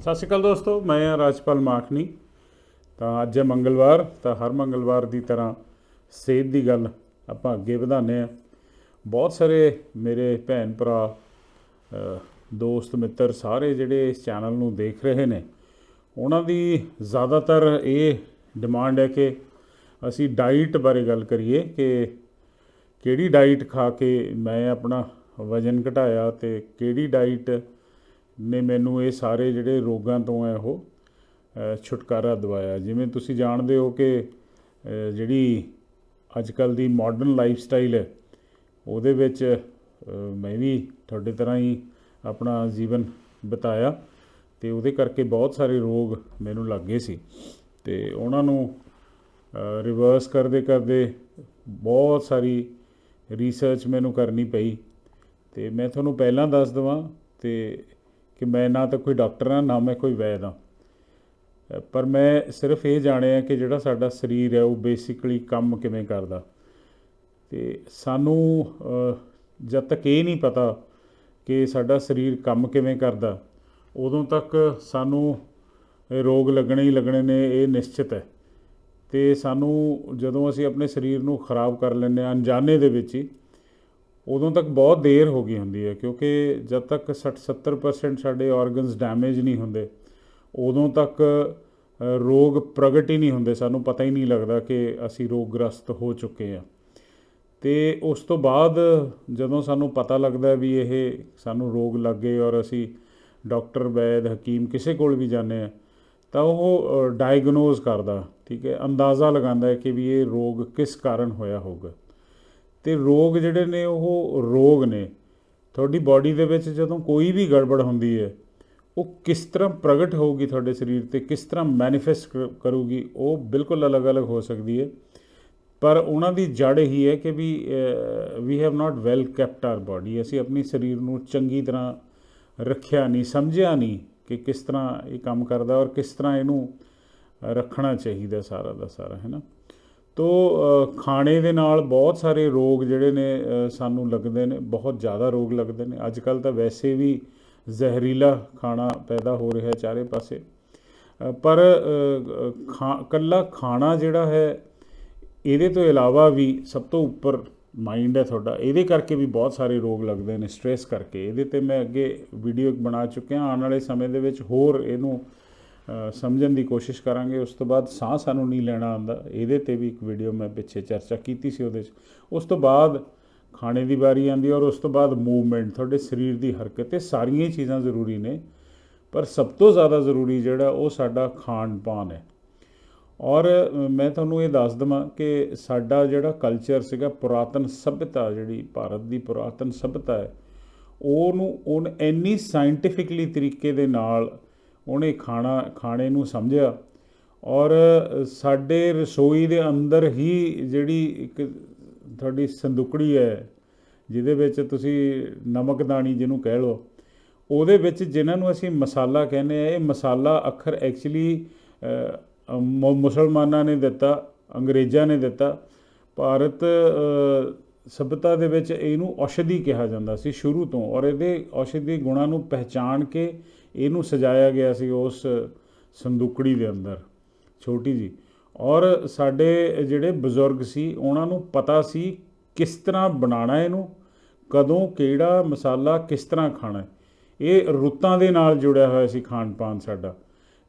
ਸਤਿ ਸ਼੍ਰੀ ਅਕਾਲ ਦੋਸਤੋ, ਮੈਂ ਹਾਂ ਰਾਜਪਾਲ ਮਾਖਣੀ। ਤਾਂ ਅੱਜ ਹੈ ਮੰਗਲਵਾਰ, ਤਾਂ ਹਰ ਮੰਗਲਵਾਰ ਦੀ ਤਰ੍ਹਾਂ ਸਿਹਤ ਦੀ ਗੱਲ ਆਪਾਂ ਅੱਗੇ ਵਧਾਉਂਦੇ ਆ ਬਹੁਤ ਸਾਰੇ ਮੇਰੇ ਭੈਣ ਭਰਾ ਦੋਸਤ, ਮਿੱਤਰ ਸਾਰੇ ਜਿਹੜੇ ਇਸ ਚੈਨਲ ਨੂੰ ਦੇਖ ਰਹੇ ਨੇ, ਉਹਨਾਂ ਦੀ ਜ਼ਿਆਦਾਤਰ ਇਹ ਡਿਮਾਂਡ ਹੈ ਕਿ ਅਸੀਂ ਡਾਈਟ ਬਾਰੇ ਗੱਲ ਕਰੀਏ ਕਿ ਕਿਹੜੀ ਡਾਈਟ ਖਾ ਕੇ ਮੈਂ ਆਪਣਾ ਵਜ਼ਨ ਘਟਾਇਆ ਤੇ ਕਿਹੜੀ ਡਾਈਟ ਨੇ ਮੈਨੂੰ ਇਹ ਸਾਰੇ ਜਿਹੜੇ ਰੋਗਾਂ ਤੋਂ ਹੈ ਉਹ ਛੁਟਕਾਰਾ ਦਿਵਾਇਆ। ਜਿਵੇਂ ਤੁਸੀਂ ਜਾਣਦੇ ਹੋ ਕਿ ਜਿਹੜੀ ਅੱਜ ਕੱਲ ਦੀ ਮਾਡਰਨ ਲਾਈਫ ਸਟਾਈਲ ਹੈ, ਉਹਦੇ ਵਿੱਚ ਮੈਂ ਵੀ ਤੁਹਾਡੇ ਤਰ੍ਹਾਂ ਹੀ ਆਪਣਾ ਜੀਵਨ ਬਿਤਾਇਆ ਤੇ ਉਹਦੇ ਕਰਕੇ ਬਹੁਤ ਸਾਰੇ ਰੋਗ ਮੈਨੂੰ ਲੱਗ ਗਏ ਸੀ ਤੇ ਉਹਨਾਂ ਨੂੰ ਰਿਵਰਸ ਕਰਦੇ ਕਰਦੇ ਬਹੁਤ ਸਾਰੀ ਰਿਸਰਚ ਮੈਨੂੰ ਕਰਨੀ ਪਈ ਤੇ ਮੈਂ ਤੁਹਾਨੂੰ ਪਹਿਲਾਂ ਦੱਸ ਦਵਾਂ ਤੇ ਕਿ ਮੈਂ ਨਾ ਤਾਂ ਕੋਈ ਡਾਕਟਰ ਹਾਂ, ਨਾ ਮੈਂ ਕੋਈ ਵੈਦ ਹਾਂ। ਪਰ ਮੈਂ ਸਿਰਫ ਇਹ ਜਾਣਿਆ ਕਿ ਜਿਹੜਾ ਸਾਡਾ ਸਰੀਰ ਹੈ, ਉਹ ਬੇਸਿਕਲੀ ਕੰਮ ਕਿਵੇਂ ਕਰਦਾ। ਤੇ ਸਾਨੂੰ ਜਦ ਤੱਕ ਇਹ ਨਹੀਂ ਪਤਾ ਕਿ ਸਾਡਾ ਸਰੀਰ ਕੰਮ ਕਿਵੇਂ ਕਰਦਾ, ਉਦੋਂ ਤੱਕ ਸਾਨੂੰ ਰੋਗ ਲੱਗਣੇ ਹੀ ਲੱਗਣੇ ਨੇ, ਇਹ ਨਿਸ਼ਚਿਤ ਹੈ। ਤੇ ਸਾਨੂੰ ਜਦੋਂ ਅਸੀਂ ਆਪਣੇ ਸਰੀਰ ਨੂੰ ਖਰਾਬ ਕਰ ਲੈਂਦੇ ਹਾਂ, ਅਣਜਾਣੇ ਦੇ ਵਿੱਚ ਹੀ ਉਦੋਂ ਤੱਕ ਬਹੁਤ ਦੇਰ ਹੋ ਗਈ ਹੁੰਦੀ ਹੈ, ਕਿਉਂਕਿ ਜਦ ਤੱਕ 60 70% ਸਾਡੇ ਆਰਗਨਸ ਡੈਮੇਜ ਨਹੀਂ ਹੁੰਦੇ, ਉਦੋਂ ਤੱਕ ਰੋਗ ਪ੍ਰਗਟ ਹੀ ਨਹੀਂ ਹੁੰਦੇ। ਸਾਨੂੰ ਪਤਾ ਹੀ ਨਹੀਂ ਲੱਗਦਾ ਕਿ ਅਸੀਂ ਰੋਗਗ੍ਰਸਤ ਹੋ ਚੁੱਕੇ ਹਾਂ। ਤੇ ਉਸ ਤੋਂ ਬਾਅਦ ਜਦੋਂ ਸਾਨੂੰ ਪਤਾ ਲੱਗਦਾ ਵੀ ਇਹ ਸਾਨੂੰ ਰੋਗ ਲੱਗ ਗਏ ਔਰ ਅਸੀਂ ਡਾਕਟਰ, ਵੈਦ, ਹਕੀਮ ਕਿਸੇ ਕੋਲ ਵੀ ਜਾਂਦੇ ਆ ਤਾਂ ਉਹ ਡਾਇਗਨੋਜ਼ ਕਰਦਾ, ਠੀਕ ਹੈ? ਅੰਦਾਜ਼ਾ ਲਗਾਉਂਦਾ ਹੈ ਕਿ ਵੀ ਇਹ ਰੋਗ ਕਿਸ ਕਾਰਨ ਹੋਇਆ ਹੋਊਗਾ। ਅਤੇ ਰੋਗ ਜਿਹੜੇ ਨੇ ਉਹ ਰੋਗ ਨੇ। ਤੁਹਾਡੀ ਬਾਡੀ ਦੇ ਵਿੱਚ ਜਦੋਂ ਕੋਈ ਵੀ ਗੜਬੜ ਹੁੰਦੀ ਹੈ, ਉਹ ਕਿਸ ਤਰ੍ਹਾਂ ਪ੍ਰਗਟ ਹੋਊਗੀ ਤੁਹਾਡੇ ਸਰੀਰ ਤੇ, ਕਿਸ ਤਰ੍ਹਾਂ ਮੈਨੀਫੈਸਟ ਕਰੂਗੀ, ਉਹ ਬਿਲਕੁਲ ਅਲੱਗ-ਅਲੱਗ ਹੋ ਸਕਦੀ ਹੈ। ਪਰ ਉਹਨਾਂ ਦੀ ਜੜ ਹੀ ਹੈ ਕਿ we we have not well kept our body ਅਸੀਂ ਆਪਣੀ ਸਰੀਰ ਨੂੰ ਚੰਗੀ ਤਰ੍ਹਾਂ ਰੱਖਿਆ ਨਹੀਂ, ਸਮਝਿਆ ਨਹੀਂ ਕਿ ਕਿਸ ਤਰ੍ਹਾਂ ਇਹ ਕੰਮ ਕਰਦਾ ਔਰ ਕਿਸ ਤਰ੍ਹਾਂ ਇਹਨੂੰ ਰੱਖਣਾ ਚਾਹੀਦਾ ਸਾਰਾ ਦਾ ਸਾਰਾ, ਹੈ ਨਾ? ਤੋ ਖਾਣੇ ਦੇ ਨਾਲ ਬਹੁਤ ਸਾਰੇ ਰੋਗ ਜਿਹੜੇ ਨੇ ਸਾਨੂੰ ਲੱਗਦੇ ਨੇ, ਬਹੁਤ ਜ਼ਿਆਦਾ ਰੋਗ ਲੱਗਦੇ ਨੇ। ਅੱਜ ਕੱਲ ਤਾਂ ਵੈਸੇ ਵੀ ਜ਼ਹਿਰੀਲਾ ਖਾਣਾ ਪੈਦਾ ਹੋ ਰਿਹਾ ਚਾਰੇ ਪਾਸੇ। ਪਰ ਖਾ, ਕੱਲਾ ਖਾਣਾ ਜਿਹੜਾ ਹੈ, ਇਹਦੇ ਤੋਂ ਇਲਾਵਾ ਵੀ ਸਭ ਤੋਂ ਉੱਪਰ ਮਾਈਂਡ ਹੈ ਤੁਹਾਡਾ। ਇਹਦੇ ਕਰਕੇ ਵੀ ਬਹੁਤ ਸਾਰੇ ਰੋਗ ਲੱਗਦੇ ਨੇ, ਸਟ੍ਰੈਸ ਕਰਕੇ। ਇਹਦੇ ਤੇ ਮੈਂ ਅੱਗੇ ਵੀਡੀਓ ਬਣਾ ਚੁੱਕਿਆ। ਆਉਣ ਵਾਲੇ ਸਮੇਂ ਦੇ ਵਿੱਚ ਹੋਰ ਇਹਨੂੰ ਸਮਝਣ ਦੀ ਕੋਸ਼ਿਸ਼ ਕਰਾਂਗੇ। ਉਸ ਤੋਂ ਬਾਅਦ ਸਾਹ ਸਾਨੂੰ ਨਹੀਂ ਲੈਣਾ ਆਉਂਦਾ। ਇਹਦੇ ਤੇ ਵੀ ਇੱਕ ਵੀਡੀਓ ਮੈਂ ਪਿੱਛੇ ਚਰਚਾ ਕੀਤੀ ਸੀ ਉਹਦੇ 'ਚ। ਉਸ ਤੋਂ ਬਾਅਦ ਖਾਣੇ ਦੀ ਵਾਰੀ ਆਉਂਦੀ ਔਰ ਉਸ ਤੋਂ ਬਾਅਦ ਮੂਵਮੈਂਟ ਤੁਹਾਡੇ ਸਰੀਰ ਦੀ ਹਰਕਤ, ਇਹ ਸਾਰੀਆਂ ਹੀ ਚੀਜ਼ਾਂ ਜ਼ਰੂਰੀ ਨੇ। ਪਰ ਸਭ ਤੋਂ ਜ਼ਿਆਦਾ ਜ਼ਰੂਰੀ ਜਿਹੜਾ ਉਹ ਸਾਡਾ ਖਾਣ ਪਾਣ ਹੈ। ਔਰ ਮੈਂ ਤੁਹਾਨੂੰ ਇਹ ਦੱਸ ਦਵਾਂ ਕਿ ਸਾਡਾ ਜਿਹੜਾ ਕਲਚਰ ਸੀਗਾ, ਪੁਰਾਤਨ ਸਭਿਅਤਾ ਜਿਹੜੀ ਭਾਰਤ ਦੀ ਪੁਰਾਤਨ ਸਭਿਅਤਾ ਹੈ, ਉਹਨੂੰ, ਉਹਨ ਇੰਨੀ ਸਾਇੰਟੀਫਿਕਲੀ ਤਰੀਕੇ ਦੇ ਨਾਲ ਉਹਨੇ ਖਾਣਾ ਖਾਣੇ ਨੂੰ ਸਮਝਿਆ ਔਰ ਸਾਡੇ ਰਸੋਈ ਦੇ ਅੰਦਰ ਹੀ ਜਿਹੜੀ ਇੱਕ ਤੁਹਾਡੀ ਸੰਦੂਕੜੀ ਹੈ ਜਿਹਦੇ ਵਿੱਚ ਤੁਸੀਂ ਨਮਕਦਾਨੀ ਜਿਹਨੂੰ ਕਹਿ ਲਓ ਉਹਦੇ ਵਿੱਚ ਜਿਨ੍ਹਾਂ ਨੂੰ ਅਸੀਂ ਮਸਾਲਾ ਕਹਿੰਦੇ ਆ ਇਹ ਮਸਾਲਾ ਅੱਖਰ ਐਕਚੁਅਲੀ ਮੁਸਲਮਾਨਾਂ ਨੇ ਦਿੱਤਾ ਅੰਗਰੇਜ਼ਾਂ ਨੇ ਦਿੱਤਾ ਭਾਰਤ ਅ, ਦੇ ਵਿੱਚ ਇਹਨੂੰ ਔਸ਼ਧੀ ਕਿਹਾ ਜਾਂਦਾ ਸੀ ਸ਼ੁਰੂ ਤੋਂ ਔਰ ਇਹਦੇ ਔਸ਼ਧੀ ਗੁਣਾਂ ਨੂੰ ਪਹਿਚਾਣ ਕੇ ਇਹਨੂੰ ਸਜਾਇਆ ਗਿਆ ਸੀ ਉਸ ਸੰਦੂਕੜੀ ਦੇ ਅੰਦਰ, ਛੋਟੀ ਜੀ ਔਰ ਸਾਡੇ ਜਿਹੜੇ ਬਜ਼ੁਰਗ ਸੀ, ਉਹਨਾਂ ਨੂੰ ਪਤਾ ਸੀ ਕਿਸ ਤਰ੍ਹਾਂ ਬਣਾਉਣਾ ਇਹਨੂੰ, ਕਦੋਂ ਕਿਹੜਾ ਮਸਾਲਾ ਕਿਸ ਤਰ੍ਹਾਂ ਖਾਣਾ ਇਹ ਰੁੱਤਾਂ ਦੇ ਨਾਲ ਜੁੜਿਆ ਹੋਇਆ ਸੀ ਖਾਣ ਪਾਨ ਸਾਡਾ।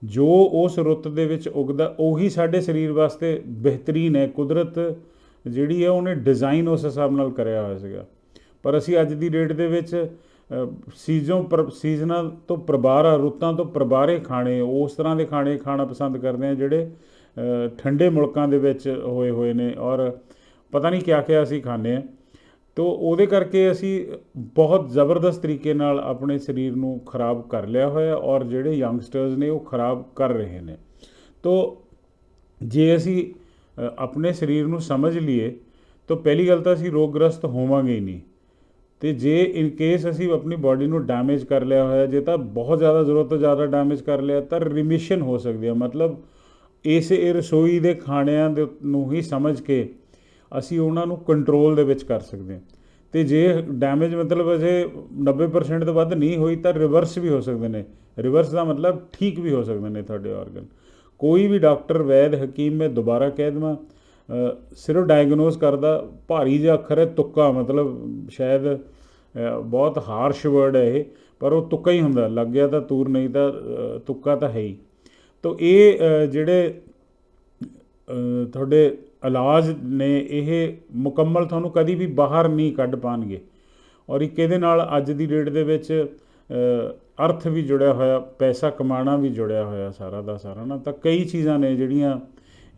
ਜੋ ਉਸ ਰੁੱਤ ਦੇ ਵਿੱਚ ਉਗਦਾ, ਉਹੀ ਸਾਡੇ ਸਰੀਰ ਵਾਸਤੇ ਬਿਹਤਰੀਨ ਹੈ, ਕੁਦਰਤ ਜਿਹੜੀ ਹੈ, ਉਹਨੇ ਡਿਜ਼ਾਈਨ ਉਸ ਹਿਸਾਬ ਨਾਲ ਕਰਿਆ ਹੋਇਆ ਸੀਗਾ। ਪਰ ਅਸੀਂ ਅੱਜ ਦੀ ਡੇਟ ਦੇ ਵਿੱਚ ਅ, ਪਰ ਸੀਜ਼ਨਾਂ ਤੋਂ ਪ੍ਰਬਾਰਾ ਰੁੱਤਾਂ ਤੋਂ ਪ੍ਰਬਾਰੇ ਖਾਣੇ ਉਸ ਤਰ੍ਹਾਂ ਦੇ ਖਾਣੇ ਖਾਣਾ ਪਸੰਦ ਕਰਦੇ ਆ ਜਿਹੜੇ ਠੰਡੇ ਮੁਲਕਾਂ ਦੇ ਵਿੱਚ ਹੋਏ ਹੋਏ ਨੇ ਔਰ ਪਤਾ ਨਹੀਂ ਕਿਆ ਕਿਆ ਅਸੀਂ ਖਾਂਦੇ ਆ। ਤੋ ਉਹਦੇ ਕਰਕੇ ਅਸੀਂ ਬਹੁਤ ਜ਼ਬਰਦਸਤ ਤਰੀਕੇ ਨਾਲ ਆਪਣੇ ਸਰੀਰ ਨੂੰ ਖਰਾਬ ਕਰ ਲਿਆ ਹੋਇਆ ਔਰ ਜਿਹੜੇ ਯੰਗਸਟਰਸ ਨੇ ਉਹ ਖਰਾਬ ਕਰ ਰਹੇ ਨੇ। ਤੋ ਜੇ ਅਸੀਂ ਆਪਣੇ ਸਰੀਰ ਨੂੰ ਸਮਝ ਲਈਏ ਤਾਂ ਪਹਿਲੀ ਗੱਲ ਤਾਂ ਅਸੀਂ ਰੋਗਗ੍ਰਸਤ ਹੋਵਾਂਗੇ ਹੀ ਨਹੀਂ। ਤੇ ਜੇ ਇਨ ਕੇਸ ਅਸੀਂ ਆਪਣੀ ਬਾਡੀ ਨੂੰ ਡੈਮੇਜ ਕਰ ਲਿਆ ਹੋਇਆ, ਜੇ ਤਾਂ ਬਹੁਤ ਜ਼ਿਆਦਾ ਜ਼ਰੂਰਤ ਤੋਂ ਜ਼ਿਆਦਾ ਡੈਮੇਜ ਕਰ ਲਿਆ, ਤਾਂ ਰਿਮਿਸ਼ਨ ਹੋ ਸਕਦੀ ਹੈ ਮਤਲਬ ਇਸ ਇਹ ਰਸੋਈ ਦੇ ਖਾਣਿਆਂ ਦੇ ਨੂੰ ਹੀ ਸਮਝ ਕੇ ਅਸੀਂ ਉਹਨਾਂ ਨੂੰ ਕੰਟਰੋਲ ਦੇ ਵਿੱਚ ਕਰ ਸਕਦੇ ਹਾਂ ਤੇ ਜੇ ਡੈਮੇਜ ਮਤਲਬ ਅਜੇ 90% ਤੋਂ ਵੱਧ ਨਹੀਂ ਹੋਈ, ਤਾਂ ਰਿਵਰਸ ਵੀ ਹੋ ਸਕਦੇ ਨੇ। ਰਿਵਰਸ ਦਾ ਮਤਲਬ ਠੀਕ ਵੀ ਹੋ ਸਕਦੇ ਨੇ ਤੁਹਾਡੇ ਆਰਗਨ ਕੋਈ ਵੀ ਡਾਕਟਰ ਵੈਦ, ਹਕੀਮ, ਮੈਂ ਦੁਬਾਰਾ ਕਹਿ ਦਵਾਂ ਸਿਰਫ ਡਾਇਗਨੋਸ ਕਰਦਾ, ਭਾਰੀ ਜਿਹਾ ਅੱਖਰ ਹੈ, ਤੁੱਕਾ ਮਤਲਬ ਸ਼ਾਇਦ ਬਹੁਤ ਹਾਰਸ਼ ਵਰਡ ਹੈ ਇਹ, ਪਰ ਉਹ ਤੁੱਕਾ ਹੀ ਹੁੰਦਾ, ਲੱਗ ਗਿਆ ਤਾਂ ਤੂਰ, ਨਹੀਂ ਤਾਂ ਤੁੱਕਾ ਤਾਂ ਹੈ ਹੀ। ਤੋ ਇਹ ਜਿਹੜੇ ਤੁਹਾਡੇ ਇਲਾਜ ਨੇ ਇਹ ਮੁਕੰਮਲ ਤੁਹਾਨੂੰ ਕਦੀ ਵੀ ਬਾਹਰ ਨਹੀਂ ਕੱਢ ਪਾਣਗੇ। ਔਰ ਇੱਕ ਇਹਦੇ ਨਾਲ ਅੱਜ ਦੀ ਡੇਟ ਦੇ ਵਿੱਚ ਅਰਥ ਵੀ ਜੁੜਿਆ ਹੋਇਆ, ਪੈਸਾ ਕਮਾਉਣਾ ਵੀ ਜੁੜਿਆ ਹੋਇਆ ਸਾਰਾ ਦਾ ਸਾਰਾ ਨਾ, ਤਾਂ ਕਈ ਚੀਜ਼ਾਂ ਨੇ ਜਿਹੜੀਆਂ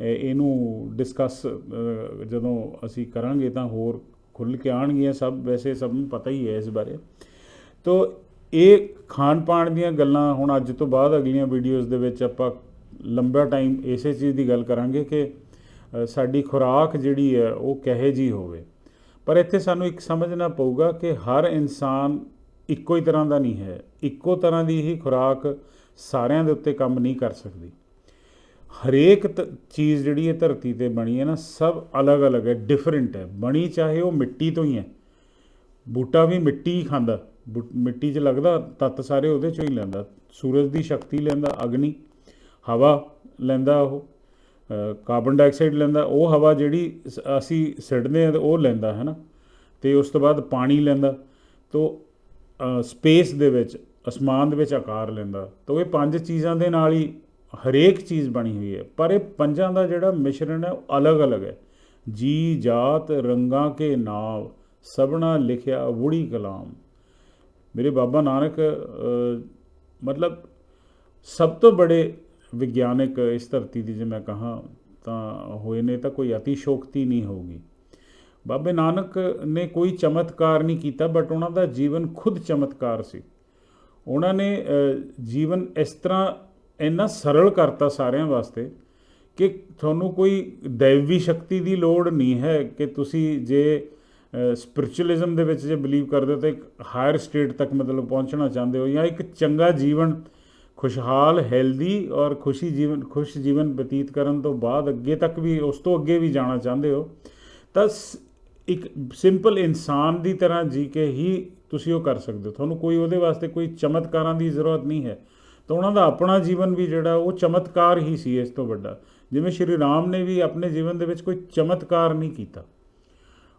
ਇਹਨੂੰ ਡਿਸਕਸ ਜਦੋਂ ਅਸੀਂ ਕਰਾਂਗੇ ਤਾਂ ਹੋਰ ਖੁੱਲ ਕੇ ਆਣਗੀਆਂ ਸਭ, ਵੈਸੇ ਸਭ ਨੂੰ ਪਤਾ ਹੀ ਹੈ ਇਸ ਬਾਰੇ। ਤੋ ਇਹ ਖਾਣ ਪਾਣ ਦੀਆਂ ਗੱਲਾਂ ਹੁਣ ਅੱਜ ਤੋਂ ਬਾਅਦ ਅਗਲੀਆਂ ਵੀਡੀਓਜ਼ ਦੇ ਵਿੱਚ ਆਪਾਂ ਲੰਬਾ ਟਾਈਮ ਇਸੇ ਚੀਜ਼ ਦੀ ਗੱਲ ਕਰਾਂਗੇ ਕਿ ਸਾਡੀ ਖੁਰਾਕ ਜਿਹੜੀ ਹੈ ਉਹ ਕਹੇ ਜੀ ਹੋਵੇ। ਪਰ ਇੱਥੇ ਸਾਨੂੰ ਇੱਕ ਸਮਝਣਾ ਪਊਗਾ ਕਿ ਹਰ ਇਨਸਾਨ ਇੱਕੋ ਹੀ ਤਰ੍ਹਾਂ ਦਾ ਨਹੀਂ ਹੈ। ਇੱਕੋ ਤਰ੍ਹਾਂ ਦੀ ਹੀ ਖੁਰਾਕ ਸਾਰਿਆਂ ਦੇ ਉੱਤੇ ਕੰਮ ਨਹੀਂ ਕਰ ਸਕਦੀ। ਹਰੇਕ ਤ- ਚੀਜ਼ ਜਿਹੜੀ ਇਹ ਧਰਤੀ ਤੇ ਬਣੀ ਹੈ ਨਾ, ਸਭ ਅਲੱਗ-ਅਲੱਗ ਹੈ ਡਿਫਰੈਂਟ ਹੈ। ਬਣੀ ਚਾਹੇ ਉਹ ਮਿੱਟੀ ਤੋਂ ਹੀ ਹੈ। ਬੂਟਾ ਵੀ ਮਿੱਟੀ ਹੀ ਖਾਂਦਾ। ਬੂ- ਮਿੱਟੀ 'ਚ ਲੱਗਦਾ, ਤੱਤ ਸਾਰੇ ਉਹਦੇ 'ਚੋਂ ਹੀ ਲੈਂਦਾ। ਸੂਰਜ ਦੀ ਸ਼ਕਤੀ ਲੈਂਦਾ, ਅਗਨੀ। ਹਵਾ ਲੈਂਦਾ ਉਹ। ਕਾਰਬਨ ਡਾਈਆਕਸਾਈਡ ਲੈਂਦਾ। ਉਹ ਹਵਾ ਜਿਹੜੀ ਸ- ਅਸੀਂ ਸਿੱਟਦੇ ਆ ਤੇ ਉਹ ਲੈਂਦਾ ਹੈ ਨਾ ਤੇ ਉਸ ਤੋਂ ਬਾਅਦ ਪਾਣੀ ਲੈਂਦਾ। ਤੋ ਸਪੇਸ ਦੇ ਵਿੱਚ, ਅਸਮਾਨ ਦੇ ਵਿੱਚ ਆਕਾਰ ਲੈਂਦਾ। ਤਾਂ, ਇਹ ਪੰਜ ਚੀਜ਼ਾਂ ਦੇ ਨਾਲ ਹੀ ਹਰੇਕ ਚੀਜ਼ ਬਣੀ ਹੋਈ ਹੈ, ਪਰ ਇਹ ਪੰਜਾਂ ਦਾ ਜਿਹੜਾ ਮਿਸ਼ਰਣ ਹੈ ਉਹ ਅਲੱਗ-ਅਲੱਗ ਹੈ। ਜੀ, ਜਾਤ, ਰੰਗਾਂ ਕੇ ਨਾਮ ਸਭਨਾ ਲਿਖਿਆ ਵੂੜੀ ਕਲਾਮ। ਮੇਰੇ ਬਾਬਾ ਨਾਨਕ ਮਤਲਬ ਸਭ ਤੋਂ ਬੜੇ ਵਿਗਿਆਨਕ ਇਸ ਧਰਤੀ ਦੀ ਜੇ ਮੈਂ ਕਹਾਂ ਤਾਂ ਹੋਏ ਨੇ ਤਾਂ ਕੋਈ ਅਤਿਸ਼ੋਕਤੀ ਨਹੀਂ ਹੋਊਗੀ। ਬਾਬੇ ਨਾਨਕ ਨੇ ਕੋਈ ਚਮਤਕਾਰ ਨਹੀਂ ਕੀਤਾ, ਬਟ ਉਹਨਾਂ ਦਾ ਜੀਵਨ ਖੁਦ ਚਮਤਕਾਰ ਸੀ। ਉਹਨਾਂ ਨੇ ਜੀਵਨ ਇਸ ਤਰ੍ਹਾਂ ਇੰਨਾ ਸਰਲ ਕਰਤਾ ਸਾਰਿਆਂ ਵਾਸਤੇ ਕਿ ਤੁਹਾਨੂੰ ਕੋਈ ਦੈਵੀ ਸ਼ਕਤੀ ਦੀ ਲੋੜ ਨਹੀਂ ਹੈ ਕਿ ਤੁਸੀਂ ਜੇ ਸਪਿਰਚੁਅਲਿਜ਼ਮ ਦੇ ਵਿੱਚ ਜੇ ਬਲੀਵ ਕਰਦੇ ਹੋ ਤਾਂ ਇੱਕ ਹਾਇਰ ਸਟੇਟ ਤੱਕ ਮਤਲਬ ਪਹੁੰਚਣਾ ਚਾਹੁੰਦੇ ਹੋ ਜਾਂ ਇੱਕ ਚੰਗਾ ਜੀਵਨ, ਖੁਸ਼ਹਾਲ ਹੈਲਦੀ ਔਰ ਖੁਸ਼ੀ ਜੀਵਨ, ਖੁਸ਼ ਜੀਵਨ ਬਤੀਤ ਕਰਨ ਤੋਂ ਬਾਅਦ ਅੱਗੇ ਤੱਕ ਵੀ, ਉਸ ਤੋਂ ਅੱਗੇ ਵੀ ਜਾਣਾ ਚਾਹੁੰਦੇ ਹੋ, ਤਾਂ ਸ- ਇੱਕ ਸਿੰਪਲ ਇਨਸਾਨ ਦੀ ਤਰ੍ਹਾਂ ਜੀ ਕੇ ਹੀ ਤੁਸੀਂ ਉਹ ਕਰ ਸਕਦੇ ਹੋ। ਤੁਹਾਨੂੰ ਕੋਈ ਉਹਦੇ ਵਾਸਤੇ ਕੋਈ ਚਮਤਕਾਰਾਂ ਦੀ ਜ਼ਰੂਰਤ ਨਹੀਂ ਹੈ। ਤਾਂ ਉਹਨਾਂ ਦਾ ਆਪਣਾ ਜੀਵਨ ਵੀ ਜਿਹੜਾ, ਉਹ ਚਮਤਕਾਰ ਹੀ ਸੀ ਇਸ ਤੋਂ ਵੱਡਾ। ਜਿਵੇਂ ਸ਼੍ਰੀ ਰਾਮ ਨੇ ਵੀ ਆਪਣੇ ਜੀਵਨ ਦੇ ਵਿੱਚ ਕੋਈ ਚਮਤਕਾਰ ਨਹੀਂ ਕੀਤਾ।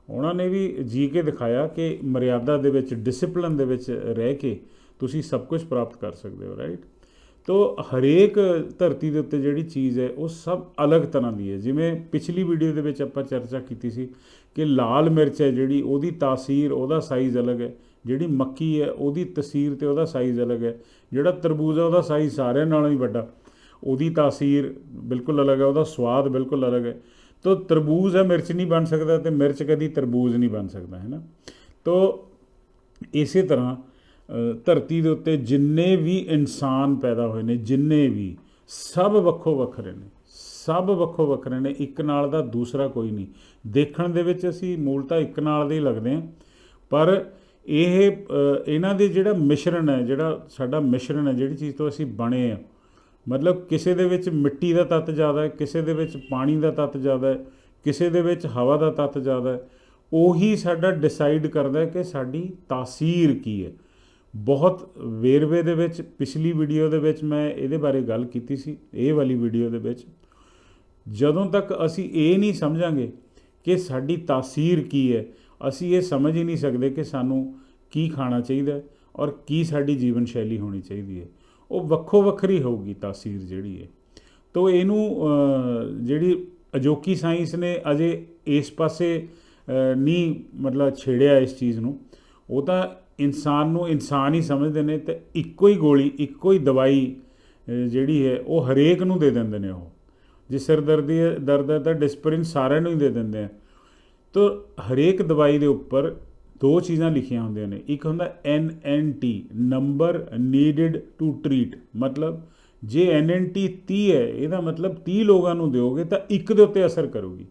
ਉਹਨਾਂ ਨੇ ਵੀ ਜੀ ਕੇ ਦਿਖਾਇਆ ਕਿ ਮਰਿਆਦਾ ਦੇ ਵਿੱਚ ਡਿਸਪਲਿਨ ਦੇ ਵਿੱਚ ਰਹਿ ਕੇ ਤੁਸੀਂ ਸਭ ਕੁਝ ਪ੍ਰਾਪਤ ਕਰ ਸਕਦੇ ਹੋ ਰਾਈਟ ਤੋ ਹਰੇਕ ਧਰਤੀ ਦੇ ਉੱਤੇ ਜਿਹੜੀ ਚੀਜ਼ ਹੈ, ਉਹ ਸਭ ਅਲੱਗ ਤਰ੍ਹਾਂ ਦੀ ਹੈ। ਜਿਵੇਂ ਪਿਛਲੀ ਵੀਡੀਓ ਦੇ ਵਿੱਚ ਆਪਾਂ ਚਰਚਾ ਕੀਤੀ ਸੀ ਕਿ ਲਾਲ ਮਿਰਚ ਹੈ ਜਿਹੜੀ, ਉਹਦੀ ਤਾਸੀਰ, ਉਹਦਾ ਸਾਈਜ਼ ਅਲੱਗ ਹੈ। ਜਿਹੜੀ ਮੱਕੀ ਹੈ, ਉਹਦੀ ਤਸੀਰ ਤੇ ਉਹਦਾ ਸਾਈਜ਼ ਅਲੱਗ ਹੈ। ਜਿਹੜਾ ਤਰਬੂਜ ਹੈ, ਉਹਦਾ ਸਾਈਜ਼ ਸਾਰਿਆਂ ਨਾਲੋਂ ਹੀ ਵੱਡਾ। ਉਹਦੀ ਤਾਸੀਰ ਬਿਲਕੁਲ ਅਲੱਗ ਹੈ, ਉਹਦਾ ਸਵਾਦ ਬਿਲਕੁਲ ਅਲੱਗ ਹੈ। ਤੋ ਤਰਬੂਜ ਹੈ, ਮਿਰਚ ਨਹੀਂ ਬਣ ਸਕਦਾ ਤੇ ਮਿਰਚ ਕਦੀ ਤਰਬੂਜ ਨਹੀਂ ਬਣ ਸਕਦਾ, ਹੈ ਨਾ? ਤੋ ਇਸੇ ਤਰ੍ਹਾਂ ਧਰਤੀ ਦੇ ਉੱਤੇ ਜਿੰਨੇ ਵੀ ਇਨਸਾਨ ਪੈਦਾ ਹੋਏ ਨੇ, ਜਿੰਨੇ ਵੀ, ਸਭ ਵੱਖੋ ਵੱਖਰੇ ਨੇ। ਸਭ ਵੱਖੋ ਵੱਖਰੇ ਨੇ, ਇੱਕ ਨਾਲ ਦਾ ਦੂਸਰਾ ਕੋਈ ਨਹੀਂ। ਦੇਖਣ ਦੇ ਵਿੱਚ ਅਸੀਂ ਮੂਲਤਾ ਇੱਕ ਨਾਲ ਦੇ ਹੀ ਲੱਗਦੇ ਹਾਂ। ਪਰ ਇਹ ਇਹਨਾਂ ਦੇ ਜਿਹੜਾ ਮਿਸ਼ਰਣ ਹੈ, ਜਿਹੜਾ ਸਾਡਾ ਮਿਸ਼ਰਣ ਹੈ, ਜਿਹੜੀ ਚੀਜ਼ ਤੋਂ ਅਸੀਂ ਬਣੇ ਆ ਮਤਲਬ ਕਿਸੇ ਦੇ ਵਿੱਚ ਮਿੱਟੀ ਦਾ ਤੱਤ ਜ਼ਿਆਦਾ ਹੈ, ਕਿਸੇ ਦੇ ਵਿੱਚ ਪਾਣੀ ਦਾ ਤੱਤ ਜ਼ਿਆਦਾ ਹੈ, ਕਿਸੇ ਦੇ ਵਿੱਚ ਹਵਾ ਦਾ ਤੱਤ ਜ਼ਿਆਦਾ ਹੈ, ਉਹੀ ਸਾਡਾ ਡਿਸਾਈਡ ਕਰਦਾ ਹੈ ਕਿ ਸਾਡੀ ਤਾਸੀਰ ਕੀ ਹੈ। ਬਹੁਤ ਵੇਰਵੇ ਦੇ ਵਿੱਚ, ਪਿਛਲੀ ਵੀਡੀਓ ਦੇ ਵਿੱਚ ਮੈਂ ਇਹਦੇ ਬਾਰੇ ਗੱਲ ਕੀਤੀ ਸੀ, ਇਹ ਵਾਲੀ ਵੀਡੀਓ ਦੇ ਵਿੱਚ। ਜਦੋਂ ਤੱਕ ਅਸੀਂ ਇਹ ਨਹੀਂ ਸਮਝਾਂਗੇ ਕਿ ਸਾਡੀ ਤਾਸੀਰ ਕੀ ਹੈ ਅਸੀਂ ਇਹ ਸਮਝ ਹੀ ਨਹੀਂ ਸਕਦੇ ਕਿ ਸਾਨੂੰ ਕੀ ਖਾਣਾ ਚਾਹੀਦਾ ਔਰ ਕੀ ਸਾਡੀ ਜੀਵਨ ਸ਼ੈਲੀ ਹੋਣੀ ਚਾਹੀਦੀ ਹੈ। ਉਹ ਵੱਖੋ ਵੱਖਰੀ ਹੋਊਗੀ ਤਾਸੀਰ ਜਿਹੜੀ ਹੈ। ਤੋ ਇਹਨੂੰ ਜਿਹੜੀ ਅਜੋਕੀ ਸਾਇੰਸ ਨੇ ਅਜੇ ਇਸ ਪਾਸੇ ਨਹੀਂ ਮਤਲਬ ਛੇੜਿਆ ਇਸ ਚੀਜ਼ ਨੂੰ, ਉਹ ਤਾਂ ਇਨਸਾਨ ਨੂੰ ਇਨਸਾਨ ਹੀ ਸਮਝਦੇ ਨੇ ਤੇ ਇੱਕੋ ਹੀ ਗੋਲੀ, ਇੱਕੋ ਹੀ ਦਵਾਈ ਜਿਹੜੀ ਹੈ ਉਹ ਹਰੇਕ ਨੂੰ ਦੇ ਦਿੰਦੇ ਨੇ ਉਹ। ਜੇ ਸਿਰ ਦਰਦੀ ਹੈ, ਦਰਦ ਹੈ ਤਾਂ ਡਿਸਪਰਿਨ ਸਾਰਿਆਂ ਨੂੰ ਹੀ ਦੇ ਦਿੰਦੇ ਆ। ਤੋ ਹਰੇਕ ਦਵਾਈ ਦੇ ਉੱਪਰ ਦੋ ਚੀਜ਼ਾਂ ਲਿਖੀਆਂ ਹੁੰਦੀਆਂ ਨੇ। ਇੱਕ ਹੁੰਦਾ NNT number needed to treat ਮਤਲਬ ਜੇ NNT 30 ਹੈ, ਇਹਦਾ ਮਤਲਬ 30 ਲੋਕਾਂ ਨੂੰ ਦਿਓਗੇ ਤਾਂ ਇੱਕ ਦੇ ਉੱਤੇ ਅਸਰ ਕਰੂਗੀ।